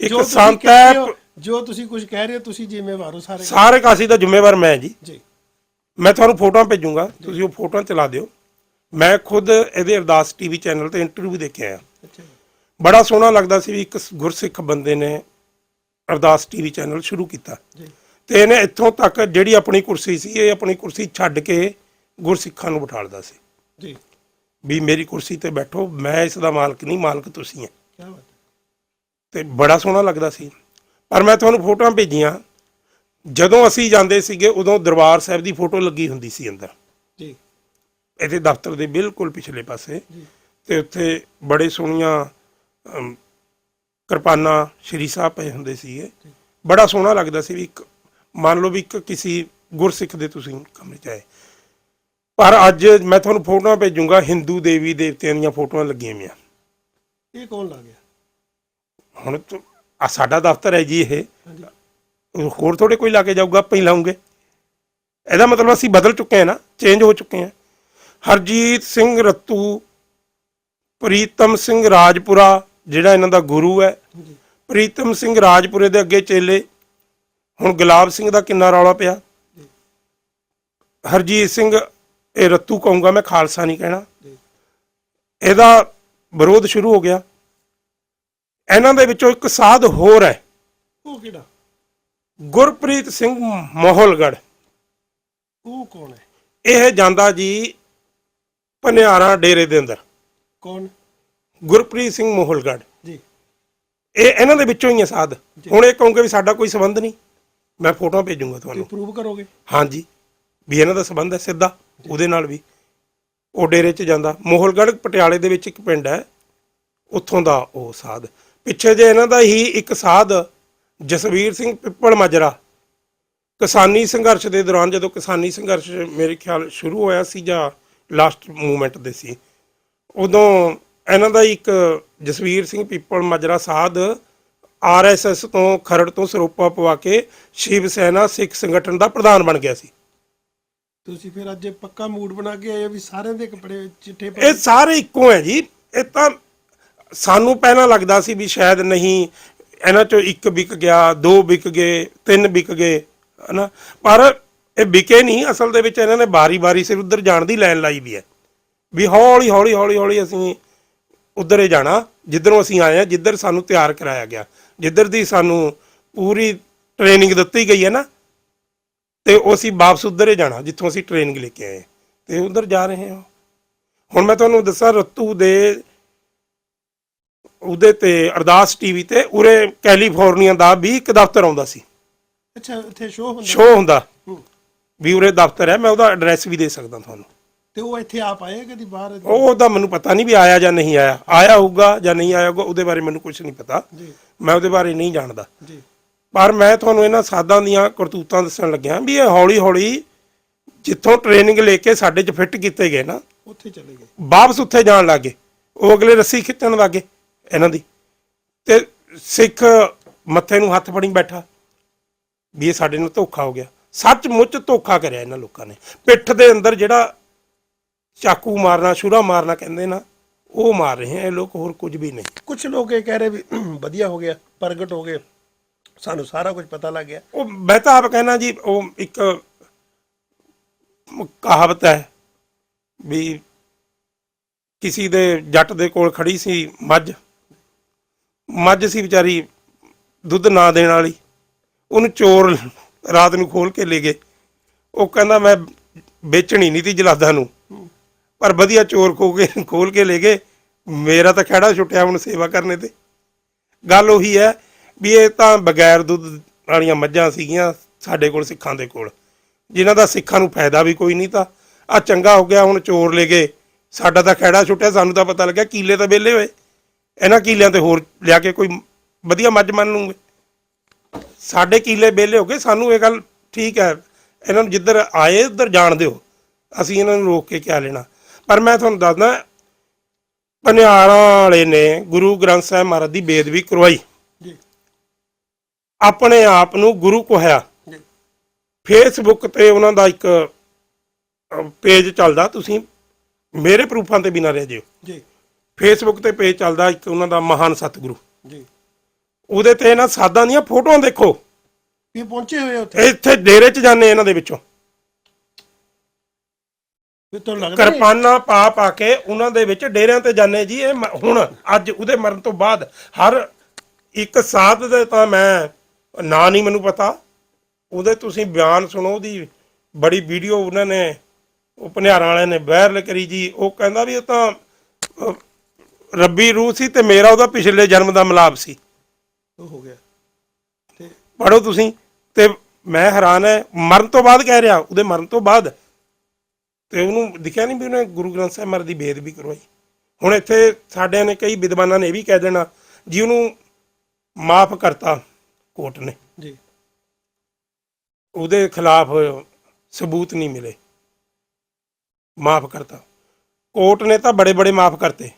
ਇੱਕ ਸੰਤ ਹੈ ਜੋ ਤੁਸੀਂ ਕੁਝ ਕਹਿ ਰਹੇ ਹੋ ਤੁਸੀਂ ਜ਼ਿੰਮੇਵਾਰ ਹੋ ਸਾਰੇ। ਸਾਰੇ ਕਾਸੀ ਦਾ ਜ਼ਿੰਮੇਵਾਰ ਮੈਂ ਜੀ। ਜੀ। ਮੈਂ ਤੁਹਾਨੂੰ ਫੋਟੋਆਂ ਭੇਜੂੰਗਾ। ਤੁਸੀਂ ਉਹ ਫੋਟੋਆਂ ਚਲਾ ਦਿਓ। ਮੈਂ ਖੁਦ ਇਹਦੇ ਅਰਦਾਸ ਟੀਵੀ ਚੈਨਲ ਤੇ ਇੰਟਰਵਿਊ ਦੇਖਿਆ ਆ। ਅੱਛਾ ਬੜਾ ਸੋਹਣਾ ਲੱਗਦਾ ਸੀ ਵੀ ਇੱਕ ਗੁਰਸਿੱਖ ਬੰਦੇ ਨੇ ਅਰਦਾਸ ਟੀਵੀ ਚੈਨਲ ਸ਼ੁਰੂ ਕੀਤਾ। ਜੀ। ਤੇ ਇਹਨੇ ਇੱਥੋਂ ਤੱਕ ਜਿਹੜੀ ਆਪਣੀ ਕੁਰਸੀ ਸੀ ਇਹ ਆਪਣੀ ਕੁਰਸੀ ਛੱਡ ਕੇ ਗੁਰਸਿੱਖਾਂ ਨੂੰ ਬਿਠਾਲਦਾ ਸੀ। ਜੀ। ਵੀ ਮੇਰੀ ਕੁਰਸੀ ਤੇ ਬੈਠੋ ਮੈਂ ਇਸ ਦਾ ਮਾਲਕ ਨਹੀਂ ਮਾਲਕ ਤੁਸੀਂ ਹੈ। ਕੀ ਬਾਤ ਹੈ। ਤੇ ਬੜਾ ਸੋਹਣਾ ਲੱਗਦਾ ਸੀ। ਪਰ ਮੈਂ ਤੁਹਾਨੂੰ ਫੋਟੋਆਂ ਭੇਜੀਆਂ। ਜਦੋਂ ਅਸੀਂ ਜਾਂਦੇ ਸੀਗੇ ਉਦੋਂ ਦਰਬਾਰ ਸਾਹਿਬ ਦੀ ਫੋਟੋ ਲੱਗੀ ਹੁੰਦੀ ਸੀ ਅੰਦਰ। ਜੀ। ਇਹਦੇ ਦਫ਼ਤਰ ਦੇ ਬਿਲਕੁਲ ਪਿਛਲੇ ਪਾਸੇ। ਜੀ। ਤੇ ਉੱਥੇ ਬੜੇ ਸੋਹਣੀਆਂ ਅਮ, ਕਿਰਪਾਨਾਂ ਸ਼੍ਰੀ ਸਾਹਿਬ ਪਏ ਹੁੰਦੇ ਸੀਗੇ। ਬੜਾ ਸੋਹਣਾ ਲੱਗਦਾ ਸੀ ਵੀ ਇੱਕ ਮੰਨ ਲਓ ਵੀ ਇੱਕ ਕਿਸੇ ਗੁਰਸਿੱਖ ਦੇ ਤੁਸੀਂ ਕਮਰੇ 'ਚ ਆਏ। ਪਰ ਅੱਜ ਮੈਂ ਤੁਹਾਨੂੰ ਫੋਟੋਆਂ ਭੇਜੂੰਗਾ ਹਿੰਦੂ ਦੇਵੀ ਦੇਵਤਿਆਂ ਦੀਆਂ ਫੋਟੋਆਂ ਲੱਗੀਆਂ ਹੋਈਆਂ। ਇਹ ਕੌਣ ਲਾ ਗਿਆ? ਹੁਣ ਆ ਸਾਡਾ ਦਫ਼ਤਰ ਹੈ ਜੀ ਇਹ। ਹਾਂਜੀ। ਹੋਰ ਥੋੜੇ ਕੋਈ ਲਾ ਕੇ ਜਾਊਗਾ ਆਪਾਂ ਹੀ ਲਾਉਂਗੇ। ਇਹਦਾ ਮਤਲਬ ਅਸੀਂ ਬਦਲ ਚੁੱਕੇ ਹਾਂ ਨਾ ਚੇਂਜ ਹੋ ਚੁੱਕੇ ਹਾਂ। ਹਰਜੀਤ ਸਿੰਘ ਰੱਤੂ ਪ੍ਰੀਤਮ ਸਿੰਘ ਰਾਜਪੁਰਾ ਜਿਹੜਾ ਇਹਨਾਂ ਦਾ ਗੁਰੂ ਹੈ। ਪ੍ਰੀਤਮ ਸਿੰਘ ਰਾਜਪੁਰੇ ਦੇ ਅੱਗੇ ਚੇਲੇ। ਹੁਣ ਗੁਲਾਬ ਸਿੰਘ ਦਾ ਕਿੰਨਾ ਰੌਲਾ ਪਿਆ। ਹਰਜੀਤ ਸਿੰਘ ਇਹ ਰੱਤੂ ਕਹੂੰਗਾ ਮੈਂ ਖਾਲਸਾ ਨਹੀਂ ਕਹਿਣਾ। ਇਹਦਾ ਵਿਰੋਧ ਸ਼ੁਰੂ ਹੋ ਗਿਆ। ਇਹਨਾਂ ਦੇ ਵਿੱਚੋਂ ਇੱਕ ਸਾਧ ਹੋਰ ਹੈ। ਉਹ ਕਿਹੜਾ? ਗੁਰਪ੍ਰੀਤ ਸਿੰਘ ਮੋਹਲਗੜ ਉਹ ਕੌਣ ਹੈ? ਇਹ ਜਾਂਦਾ ਜੀ ਪਨਿਆਰਾ ਡੇਰੇ ਦੇ ਅੰਦਰ। ਕੌਣ? ਗੁਰਪ੍ਰੀਤ ਸਿੰਘ ਮੋਹਲਗੜ ਜੀ। ਇਹ ਇਹਨਾਂ ਦੇ ਵਿੱਚੋਂ ਹੀ ਹੈ ਸਾਧ। ਹੁਣ ਇਹ ਕਹੋਗੇ ਵੀ ਸਾਡਾ ਕੋਈ ਸੰਬੰਧ ਨਹੀਂ। ਮੈਂ ਫੋਟੋਆਂ ਭੇਜੂੰਗਾ ਤੁਹਾਨੂੰ। ਪ੍ਰੂਵ ਕਰੋਗੇ? ਹਾਂਜੀ। ਵੀ ਇਹਨਾਂ ਦਾ ਸੰਬੰਧ ਹੈ ਸਿੱਧਾ। ਉਹਦੇ ਨਾਲ ਵੀ। ਉਹ ਡੇਰੇ 'ਚ ਜਾਂਦਾ। ਮੋਹਲਗੜ੍ਹ ਪਟਿਆਲੇ ਦੇ ਵਿੱਚ ਇੱਕ ਪਿੰਡ ਹੈ। ਉੱਥੋਂ ਦਾ ਉਹ ਸਾਧ। ਪਿੱਛੇ ਜੇ ਇਹਨਾਂ ਦਾ ਹੀ ਇੱਕ ਸਾਧ, ਜਸਵੀਰ ਸਿੰਘ ਪਿੱਪਲ ਮਾਜਰਾ। ਕਿਸਾਨੀ ਸੰਘਰਸ਼ ਦੇ ਦੌਰਾਨ ਜਦੋਂ ਕਿਸਾਨੀ ਸੰਘਰਸ਼ ਮੇਰੇ ਖਿਆਲ ਸ਼ੁਰੂ ਹੋਇਆ ਸੀ ਜਾਂ ਲਾਸਟ ਮੂਵਮੈਂਟ ਦੇ ਸੀ, ਉਦੋਂ ਇਹਨਾਂ ਦਾ ਇੱਕ ਜਸਵੀਰ ਸਿੰਘ ਪਿੱਪਲ ਮਾਜਰਾ ਸਾਧ ਆਰਐਸਐਸ ਤੋਂ ਖਰੜ ਤੋਂ ਸਰੋਪਾ ਪਵਾ ਕੇ ਸ਼ਿਵ ਸੈਨਾ ਸਿੱਖ ਸੰਗਠਨ ਦਾ ਪ੍ਰਧਾਨ ਬਣ ਗਿਆ ਸੀ। ਤੁਸੀਂ ਫਿਰ ਅੱਜ ਪੱਕਾ ਮੂਡ ਬਣਾ ਕੇ ਆਏ ਹੋ ਵੀ ਸਾਰਿਆਂ ਦੇ ਕੱਪੜੇ ਚਿੱਟੇ ਇਹ ਸਾਰੇ ਇੱਕੋ ਹੈ ਜੀ। ਇਹ ਤਾਂ ਸਾਨੂੰ ਪਹਿਲਾਂ ਲੱਗਦਾ ਸੀ ਵੀ ਸ਼ਾਇਦ ਨਹੀਂ, ਇਹਨਾਂ ਚੋਂ ਇੱਕ ਵਿਕ ਗਿਆ, ਦੋ ਵਿਕ ਗਏ, ਤਿੰਨ ਵਿਕ ਗਏ, ਹਨਾ? ਪਰ ਇਹ ਵਿਕੇ ਨਹੀਂ, ਅਸਲ ਦੇ ਵਿੱਚ ਇਹਨਾਂ ਨੇ ਬਾਰੀ-ਬਾਰੀ ਸਿਰ ਉੱਧਰ ਜਾਣ ਦੀ ਲਾਈਨ ਲਾਈ ਵੀ ਹੈ। ਵੀ ਹੌਲੀ ਹੌਲੀ ਹੌਲੀ ਹੌਲੀ ਅਸੀਂ ਉੱਧਰ ਹੀ ਜਾਣਾ, ਜਿੱਧਰੋਂ ਅਸੀਂ ਆਏ ਆ, ਜਿੱਧਰ ਸਾਨੂੰ ਤਿਆਰ ਕਰਾਇਆ ਗਿਆ। ਜਿੱਧਰ ਦੀ ਸਾਨੂੰ ਪੂਰੀ ਟ੍ਰੇਨਿੰਗ ਦਿੱਤੀ ਗਈ ਹੈ ਨਾ ਤੇ ਉਹ ਅਸੀਂ ਵਾਪਸ ਉੱਧਰ ਹੀ ਜਾਣਾ ਜਿੱਥੋਂ ਅਸੀਂ ਟ੍ਰੇਨਿੰਗ ਲੈ ਕੇ ਆਏ। ਤੇ ਉੱਧਰ ਜਾ ਰਹੇ ਹਾਂ। ਹੁਣ ਮੈਂ ਤੁਹਾਨੂੰ ਦੱਸਾਂ ਰਤੂ ਦੇ ਉਹਦੇ ਤੇ ਅਰਦਾਸ ਟੀਵੀ ਤੇ ਉਰੇ ਕੈਲੀਫੋਰਨੀਆ ਦਾ ਵੀ ਇੱਕ ਦਫ਼ਤਰ ਆਉਂਦਾ ਸੀ। ਅੱਛਾ ਇੱਥੇ ਸ਼ੋਅ ਹੁੰਦਾ? ਸ਼ੋਅ ਹੁੰਦਾ। ਵੀ ਉਰੇ ਦਫ਼ਤਰ ਹੈ ਮੈਂ ਉਹਦਾ ਐਡਰੈਸ ਵੀ ਦੇ ਸਕਦਾ ਤੁਹਾਨੂੰ। ਤੇ ਉਹ ਇੱਥੇ ਆਪ ਆਏ ਕਦੀ ਬਾਹਰ? ਉਹ ਉਹਦਾ ਮੈਨੂੰ ਪਤਾ ਨਹੀਂ ਵੀ ਆਇਆ ਜਾਂ ਨਹੀਂ ਆਇਆ। ਆਇਆ ਹੋਊਗਾ ਜਾਂ ਨਹੀਂ ਆਇਆ ਹੋਊਗਾ ਉਹਦੇ ਬਾਰੇ ਮੈਨੂੰ ਕੁਝ ਨਹੀਂ ਪਤਾ। ਜੀ। ਮੈਂ ਉਹਦੇ ਬਾਰੇ ਨਹੀਂ ਜਾਣਦਾ। ਜੀ। ਪਰ ਮੈਂ ਤੁਹਾਨੂੰ ਇਹਨਾਂ ਸਾਧਾਂ ਦੀਆਂ ਕਰਤੂਤਾਂ ਦੱਸਣ ਲੱਗਿਆ ਵੀ ਇਹ ਹੌਲੀ ਹੌਲੀ ਜਿੱਥੋਂ ਟ੍ਰੇਨਿੰਗ ਲੈ ਕੇ ਸਾਡੇ 'ਚ ਫਿੱਟ ਕੀਤੇ ਗਏ ਨਾ ਉੱਥੇ ਚਲੇ ਗਏ। ਵਾਪਸ ਉੱਥੇ ਜਾਣ ਲੱਗੇ। ਉਹ ਅਗਲੇ ਰੱਸੀ ਖਿੱਚਣ ਲੱਗੇ ਇਹਨਾਂ ਦੀ। ਤੇ ਸਿੱਖ ਮੱਥੇ ਨੂੰ ਹੱਥ ਫੜੀ ਬੈਠਾ ਵੀ ਇਹ ਸਾਡੇ ਨਾਲ ਧੋਖਾ ਹੋ ਗਿਆ। ਸੱਚਮੁੱਚ ਧੋਖਾ ਕਰਿਆ ਇਹਨਾਂ ਲੋਕਾਂ ਨੇ। ਪਿੱਠ ਦੇ ਅੰਦਰ ਜਿਹੜਾ ਚਾਕੂ ਮਾਰਨਾ ਛੁਰਾ ਮਾਰਨਾ ਕਹਿੰਦੇ ਨਾ ਉਹ ਮਾਰ ਰਹੇ ਆ। ਇਹ ਲੋਕ ਹੋਰ ਕੁਝ ਵੀ ਨਹੀਂ। ਕੁਝ ਲੋਕ ਇਹ ਕਹਿ ਰਹੇ ਵੀ ਵਧੀਆ ਹੋ ਗਿਆ ਪ੍ਰਗਟ ਹੋ ਗਏ। ਸਾਨੂੰ ਸਾਰਾ ਕੁਝ ਪਤਾ ਲੱਗ ਗਿਆ। ਉਹ ਮੈਂ ਤਾਂ ਆਪ ਕਹਿਣਾ ਜੀ, ਉਹ ਇੱਕ ਕਹਾਵਤ ਹੈ ਵੀ ਕਿਸੇ ਦੇ ਜੱਟ ਦੇ ਕੋਲ ਖੜੀ ਸੀ ਮੱਝ ਮੱਝ ਸੀ ਵਿਚਾਰੀ ਦੁੱਧ ਨਾ ਦੇਣ ਵਾਲੀ, ਉਹਨੂੰ ਚੋਰ ਰਾਤ ਨੂੰ ਖੋਲ ਕੇ ਲੈ ਗਏ। ਉਹ ਕਹਿੰਦਾ, ਮੈਂ ਵੇਚਣੀ ਨਹੀਂ ਤੀ ਜਲਾਦਾਂ ਨੂੰ, ਪਰ ਵਧੀਆ ਚੋਰ ਖੋ ਕੇ ਖੋਲ ਕੇ ਲੈ ਗਏ। ਮੇਰਾ ਤਾਂ ਖਹਿੜਾ ਛੁੱਟਿਆ ਹੁਣ ਸੇਵਾ ਕਰਨੇ ਤੇ। ਗੱਲ ਉਹੀ ਹੈ ਵੀ ਇਹ ਤਾਂ ਬਗੈਰ ਦੁੱਧ ਵਾਲੀਆਂ ਮੱਝਾਂ ਸੀਗੀਆਂ ਸਾਡੇ ਕੋਲ, ਸਿੱਖਾਂ ਦੇ ਕੋਲ। ਜਿਨ੍ਹਾਂ ਦਾ ਸਿੱਖਾਂ ਨੂੰ ਫਾਇਦਾ ਵੀ ਕੋਈ ਨਹੀਂ ਤਾਂ ਆ ਚੰਗਾ ਹੋ ਗਿਆ, ਹੁਣ ਚੋਰ ਲੈ ਗਏ। ਸਾਡਾ ਤਾਂ ਖੈੜਾ ਛੁੱਟਿਆ, ਸਾਨੂੰ ਤਾਂ ਪਤਾ ਲੱਗਿਆ ਕੀਲੇ ਤਾਂ ਵਿਹਲੇ ਹੋਏ। ਇਹਨਾਂ ਕੀਲਿਆਂ ਤੇ ਹੋਰ ਲਿਆ ਕੇ ਕੋਈ ਵਧੀਆ ਮੱਝ ਮੰਨ ਲੂਗੇ। ਸਾਡੇ ਕੀਲੇ ਵਿਹਲੇ ਹੋ ਗਏ, ਸਾਨੂੰ ਇਹ ਗੱਲ ਠੀਕ ਹੈ। ਇਹਨਾਂ ਨੂੰ ਜਿੱਧਰ ਆਏ, ਉੱਧਰ ਜਾਣ ਦਿਓ। ਅਸੀਂ ਇਹਨਾਂ ਨੂੰ ਰੋਕ ਕੇ ਕਿਆ ਲੈਣਾ। ਪਰ ਮੈਂ ਤੁਹਾਨੂੰ ਦੱਸਦਾ, ਪਨਿਆਰਾਂ ਵਾਲੇ ਨੇ ਗੁਰੂ ਗ੍ਰੰਥ ਸਾਹਿਬ ਮਹਾਰਾਜ ਦੀ ਬੇਦਬੀ ਕਰਵਾਈ। ਆਪਣੇ ਆਪ ਨੂੰ ਗੁਰੂ ਕੋਹਿਆ। ਜੀ। ਫੇਸਬੁੱਕ ਤੇ ਉਹਨਾਂ ਦਾ ਇੱਕ ਪੇਜ ਚੱਲਦਾ ਤੁਸੀਂ ਮੇਰੇ ਪ੍ਰੂਫਾਂ ਤੇ ਬਿਨਾਂ ਰਹਿ ਜਿਓ। ਜੀ। ਫੇਸਬੁੱਕ ਤੇ ਪੇਜ ਚੱਲਦਾ ਇੱਕ ਉਹਨਾਂ ਦਾ ਮਹਾਨ ਸਤਿਗੁਰੂ। ਜੀ। ਉਹਦੇ ਤੇ ਇਹਨਾਂ ਸਾਧਾਂ ਦੀਆਂ ਫੋਟੋਆਂ ਦੇਖੋ। ਇਹ ਪਹੁੰਚੇ ਹੋਏ ਉੱਥੇ। ਇੱਥੇ ਡੇਰੇ 'ਚ ਜਾਂਦੇ ਇਹਨਾਂ ਦੇ ਵਿੱਚੋਂ? ਕਿਰਪਾਨਾਂ ਪਾ ਪਾ ਕੇ ਉਹਨਾਂ ਦੇ ਵਿੱਚ ਡੇਰਿਆਂ ਤੇ ਜਾਂਦੇ ਜੀ। ਇਹ ਹੁਣ ਅੱਜ ਉਹਦੇ ਮਰਨ ਤੋਂ ਬਾਅਦ ਹਰ ਇੱਕ ਸਾਧ ਦੇ ਤਾਂ ਮੈਂ ਨਾਂ ਨਹੀਂ ਮੈਨੂੰ ਪਤਾ। ਉਹਦੇ ਤੁਸੀਂ ਬਿਆਨ ਸੁਣੋ ਉਹਦੀ ਬੜੀ ਵੀਡੀਓ ਉਹਨਾਂ ਨੇ ਉਹ ਭਨਿਆਰਾਂ ਵਾਲਿਆਂ ਨੇ ਵਾਇਰਲ ਕਰੀ ਜੀ। ਉਹ ਕਹਿੰਦਾ ਵੀ ਉਹ ਤਾਂ ਅਹ, ਰੱਬੀ ਰੂਹ ਸੀ ਤੇ ਮੇਰਾ ਉਹਦਾ ਪਿਛਲੇ ਜਨਮ ਦਾ ਮਿਲਾਪ ਸੀ। ਉਹ ਹੋ ਗਿਆ। ਤੇ ਪੜੋ ਤੁਸੀਂ। ਤੇ ਮੈਂ ਹੈਰਾਨ ਹੈ ਮਰਨ ਤੋਂ ਬਾਅਦ ਕਹਿ ਰਿਹਾ ਉਹਦੇ ਮਰਨ ਤੋਂ ਬਾਅਦ। ਤੇ ਉਹਨੂੰ ਦਿਖਿਆ ਨਹੀਂ ਵੀ ਉਹਨੇ ਗੁਰੂ ਗ੍ਰੰਥ ਸਾਹਿਬ ਮਹਾਰਾਜ ਦੀ ਬੇਦ ਵੀ ਕਰਵਾਈ। ਹੁਣ ਇੱਥੇ ਸਾਡਿਆਂ ਨੇ ਕਈ ਵਿਦਵਾਨਾਂ ਨੇ ਇਹ ਵੀ ਕਹਿ ਦੇਣਾ ਜੀ ਉਹਨੂੰ ਮਾਫ ਕਰਤਾ। ਕੋਰਟ ਨੇ। ਜੀ। ਉਹਦੇ ਖਿਲਾਫ ਸਬੂਤ ਨਹੀਂ ਮਿਲੇ। ਮਾਫ ਕਰਤਾ। ਕੋਰਟ ਨੇ ਤਾਂ ਬੜੇ ਬੜੇ ਮਾਫ ਕਰਤੇ।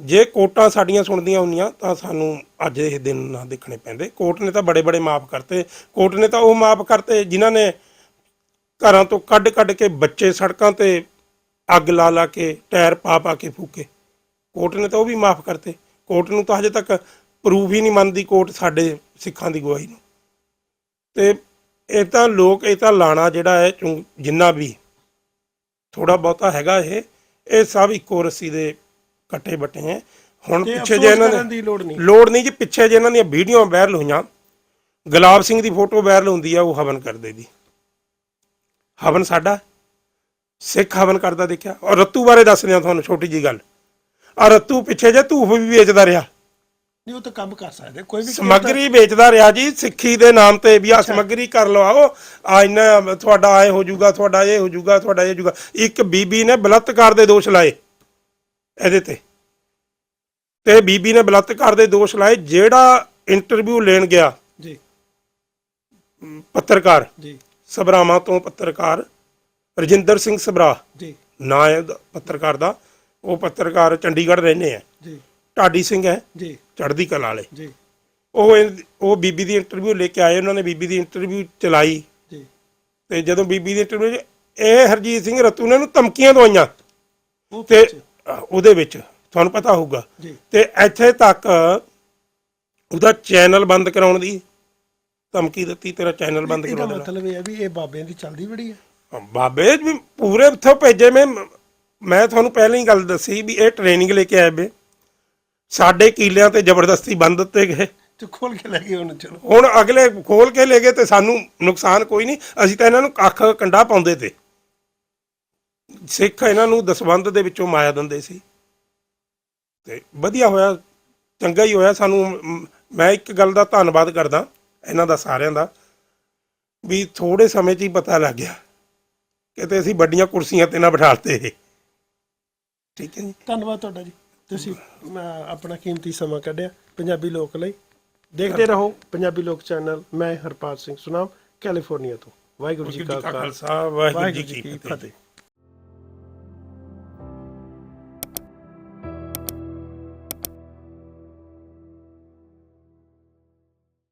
ਜੇ ਕੋਰਟਾਂ ਸਾਡੀਆਂ ਸੁਣਦੀਆਂ ਹੁੰਦੀਆਂ ਤਾਂ ਸਾਨੂੰ ਅੱਜ ਇਹ ਦਿਨ ਨਾ ਦੇਖਣੇ ਪੈਂਦੇ। ਕੋਰਟ ਨੇ ਤਾਂ ਬੜੇ ਬੜੇ ਮਾਫ ਕਰਤੇ। ਕੋਰਟ ਨੇ ਤਾਂ ਉਹ ਮਾਫ ਕਰਤੇ ਜਿਨ੍ਹਾਂ ਨੇ ਘਰਾਂ ਤੋਂ ਕੱਢ ਕੱਢ ਕੇ ਬੱਚੇ ਸੜਕਾਂ ਤੇ ਅੱਗ ਲਾ ਲਾ ਕੇ ਟਾਇਰ ਪਾ ਪਾ ਕੇ ਫੂਕੇ। ਕੋਰਟ ਨੇ ਤਾਂ ਉਹ ਵੀ ਮਾਫ ਕਰਤੇ। ਕੋਰਟ ਨੂੰ ਤਾਂ ਹਜੇ ਤੱਕ ਪ੍ਰੂਫ ਹੀ ਨਹੀਂ ਮੰਨਦੀ ਕੋਰਟ ਸਾਡੇ ਸਿੱਖਾਂ ਦੀ ਗਵਾਹੀ ਨੂੰ। ਤੇ ਇਹ ਤਾਂ ਲੋਕ ਇਹ ਤਾਂ ਲਾਣਾ ਜਿਹੜਾ ਹੈ ਜਿੰਨਾ ਵੀ ਥੋੜਾ ਬਹੁਤਾ ਹੈਗਾ ਇਹ ਇਹ ਸਭ ਇੱਕੋ ਰੱਸੀ ਦੇ ਕੱਟੇ ਬੱਟੇ ਹੈ। ਹੁਣ ਪਿੱਛੇ ਜੇ ਇਹਨਾਂ ਦੀ ਲੋੜ ਨਹੀਂ। ਲੋੜ ਨਹੀਂ ਜੀ ਪਿੱਛੇ ਜੇ ਇਹਨਾਂ ਦੀਆਂ ਵੀਡੀਓ ਵਾਇਰਲ ਹੋਈਆਂ ਗੁਲਾਬ ਸਿੰਘ ਦੀ ਫੋਟੋ ਵਾਇਰਲ ਹੁੰਦੀ ਆ ਉਹ ਹਵਨ ਕਰਦੇ ਦੀ ਹਵਨ ਸਾਡਾ ਸਿੱਖ ਹਵਨ ਕਰਦਾ ਦੇਖਿਆ। ਔਰ ਰੱਤੂ ਬਾਰੇ ਦੱਸਦੇ ਆ ਤੁਹਾਨੂੰ ਛੋਟੀ ਜੀ ਗੱਲ। ਆ ਰੱਤੂ ਪਿੱਛੇ ਜੇ ਧੂਫ ਵੀ ਵੇਚਦਾ ਰਿਹਾ। ਨਹੀਂ ਉਹ ਤਾਂ ਕੰਮ ਕਰ ਸਕਦੇ ਕੋਈ ਵੀ ਸਮੱਗਰੀ ਵੇਚਦਾ ਰਿਹਾ ਜੀ ਸਿੱਖੀ ਦੇ ਨਾਮ ਤੇ ਵੀ ਆ ਸਮੱਗਰੀ ਕਰ ਲਵਾਓ। ਆ ਇੰਨਾ ਤੁਹਾਡਾ ਆਏ ਹੋ ਜਾਊਗਾ ਤੁਹਾਡਾ ਇਹ ਹੋ ਜਾਊਗਾ ਤੁਹਾਡਾ ਇਹ ਹੋ ਜਾਊਗਾ। ਇੱਕ ਬੀਬੀ ਨੇ ਬਲਾਤਕਾਰ ਦੇ ਦੋਸ਼ ਲਾਏ ਇਹਦੇ ਤੇ। ਤੇ ਬੀਬੀ ਨੇ ਬਲਾਤਕਾਰ ਦੇ ਦੋਸ਼ ਲਾਏ ਜਿਹੜਾ ਇੰਟਰਵਿਊ ਲੈਣ ਗਿਆ। ਜੀ। ਪੱਤਰਕਾਰ। ਜੀ। ਸਬਰਾਵਾਂ ਤੋਂ ਪੱਤਰਕਾਰ ਰਜਿੰਦਰ ਸਿੰਘ ਸਬਰਾ ਜੀ। ਨਾਂ ਹੈ ਪੱਤਰਕਾਰ ਦਾ। ਉਹ ਪੱਤਰਕਾਰ ਚੰਡੀਗੜ੍ਹ ਰਹਿੰਦੇ ਆ। ਜੀ। ਢਾਡੀ ਸਿੰਘ ਹੈ। ਜੀ। ਚੜ੍ਹਦੀ ਕਲਾ ਵਾਲੇ। ਜੀ। ਉਹ ਇਹ- ਉਹ ਬੀਬੀ ਦੀ ਇੰਟਰਵਿਊ ਲੈ ਕੇ ਆਏ ਉਹਨਾਂ ਨੇ ਬੀਬੀ ਦੀ ਇੰਟਰਵਿਊ ਚਲਾਈ। ਜੀ। ਤੇ ਜਦੋਂ ਬੀਬੀ ਦੀ ਇੰਟਰਵਿਊ ਇਹ ਹਰਜੀਤ ਸਿੰਘ ਰਤੂ ਨੇ ਉਹਨੂੰ ਧਮਕੀਆਂ ਦਵਾਈਆਂ। ਉਹ ਤੇ ਪਿੱਛੇ। ਉਹਦੇ ਵਿੱਚ ਤੁਹਾਨੂੰ ਪਤਾ ਹੋਊਗਾ। ਜੀ। ਤੇ ਇੱਥੇ ਤੱਕ ਉਹਦਾ ਚੈਨਲ ਬੰਦ ਕਰਾਉਣ ਦੀ ਧਮਕੀ ਦਿੱਤੀ ਤੇਰਾ ਚੈਨਲ ਬੰਦ ਇਹਦਾ ਕਰਵਾ ਦੇਣਾ। ਮਤਲਬ ਇਹ ਹੈ ਵੀ ਇਹ ਬਾਬਿਆਂ ਦੀ ਚੱਲਦੀ ਬੜੀ ਹੈ ਬਾਬੇ ਵੀ ਪੂਰੇ ਉੱਥੋਂ ਭੇਜੇ ਮੈਂ ਮੈਂ ਤੁਹਾਨੂੰ ਪਹਿਲਾਂ ਹੀ ਗੱਲ ਦੱਸੀ ਵੀ ਇਹ ਟ੍ਰੇਨਿੰਗ ਲੈ ਕੇ ਆਏ ਵੇ। ਸਾਡੇ ਕੀਲਿਆਂ ਤੇ ਜ਼ਬਰਦਸਤੀ ਬੰਦ ਦਿੱਤੇ ਗਏ। ਤੇ ਖੋਲ ਕੇ ਲੈ ਗਏ ਉਹਨੂੰ ਚਲੋ। ਹੁਣ ਅਗਲੇ ਖੋਲ ਕੇ ਲੈ ਗਏ ਤੇ ਸਾਨੂੰ ਨੁਕਸਾਨ ਕੋਈ ਨਹੀਂ। ਅਸੀਂ ਤਾਂ ਇਹਨਾਂ ਨੂੰ ਕੱਖ ਕੰਡਾ ਪਾਉਂਦੇ ਤੇ। ਸਿੱਖ ਇਹਨਾਂ ਨੂੰ ਦਸਵੰਧ ਦੇ ਵਿੱਚੋਂ ਮਾਇਆ ਦਿੰਦੇ ਸੀ। ਤੇ ਵਧੀਆ ਹੋਇਆ ਚੰਗਾ ਹੀ ਹੋਇਆ। ਸਾਨੂੰ ਮ, ਇੱਕ ਗੱਲ ਦਾ ਧੰਨਵਾਦ ਕਰਦਾ ਇਹਨਾਂ ਦਾ ਸਾਰਿਆਂ ਦਾ ਵੀ ਥੋੜੇ ਸਮੇਂ 'ਚ ਹੀ ਪਤਾ ਲੱਗ ਗਿਆ ਕਿਤੇ ਅਸੀਂ ਵੱਡੀਆਂ ਕੁਰਸੀਆਂ ਤੇ ਨਾ ਬਿਠਾਲਤੇ ਠੀਕ ਹੈ ਜੀ। ਧੰਨਵਾਦ ਤੁਹਾਡਾ ਜੀ। ਤੁਸੀਂ ਮੈਂ ਆਪਣਾ ਕੀਮਤੀ ਸਮਾਂ ਕੱਢਿਆ ਪੰਜਾਬੀ ਲੋਕ ਲਈ। ਦੇਖਦੇ ਰਹੋ ਪੰਜਾਬੀ ਲੋਕ ਚੈਨਲ ਮੈਂ ਹਰਪਾਲ ਸਿੰਘ ਸੁਨਾਮ ਕੈਲੀਫੋਰਨੀਆ ਤੋਂ। ਵਾਹਿਗੁਰੂ ਜੀ ਕਾ ਖਾਲਸਾ ਵਾਹਿਗੁਰੂ ਜੀ ਕੀ ਫਤਿਹ।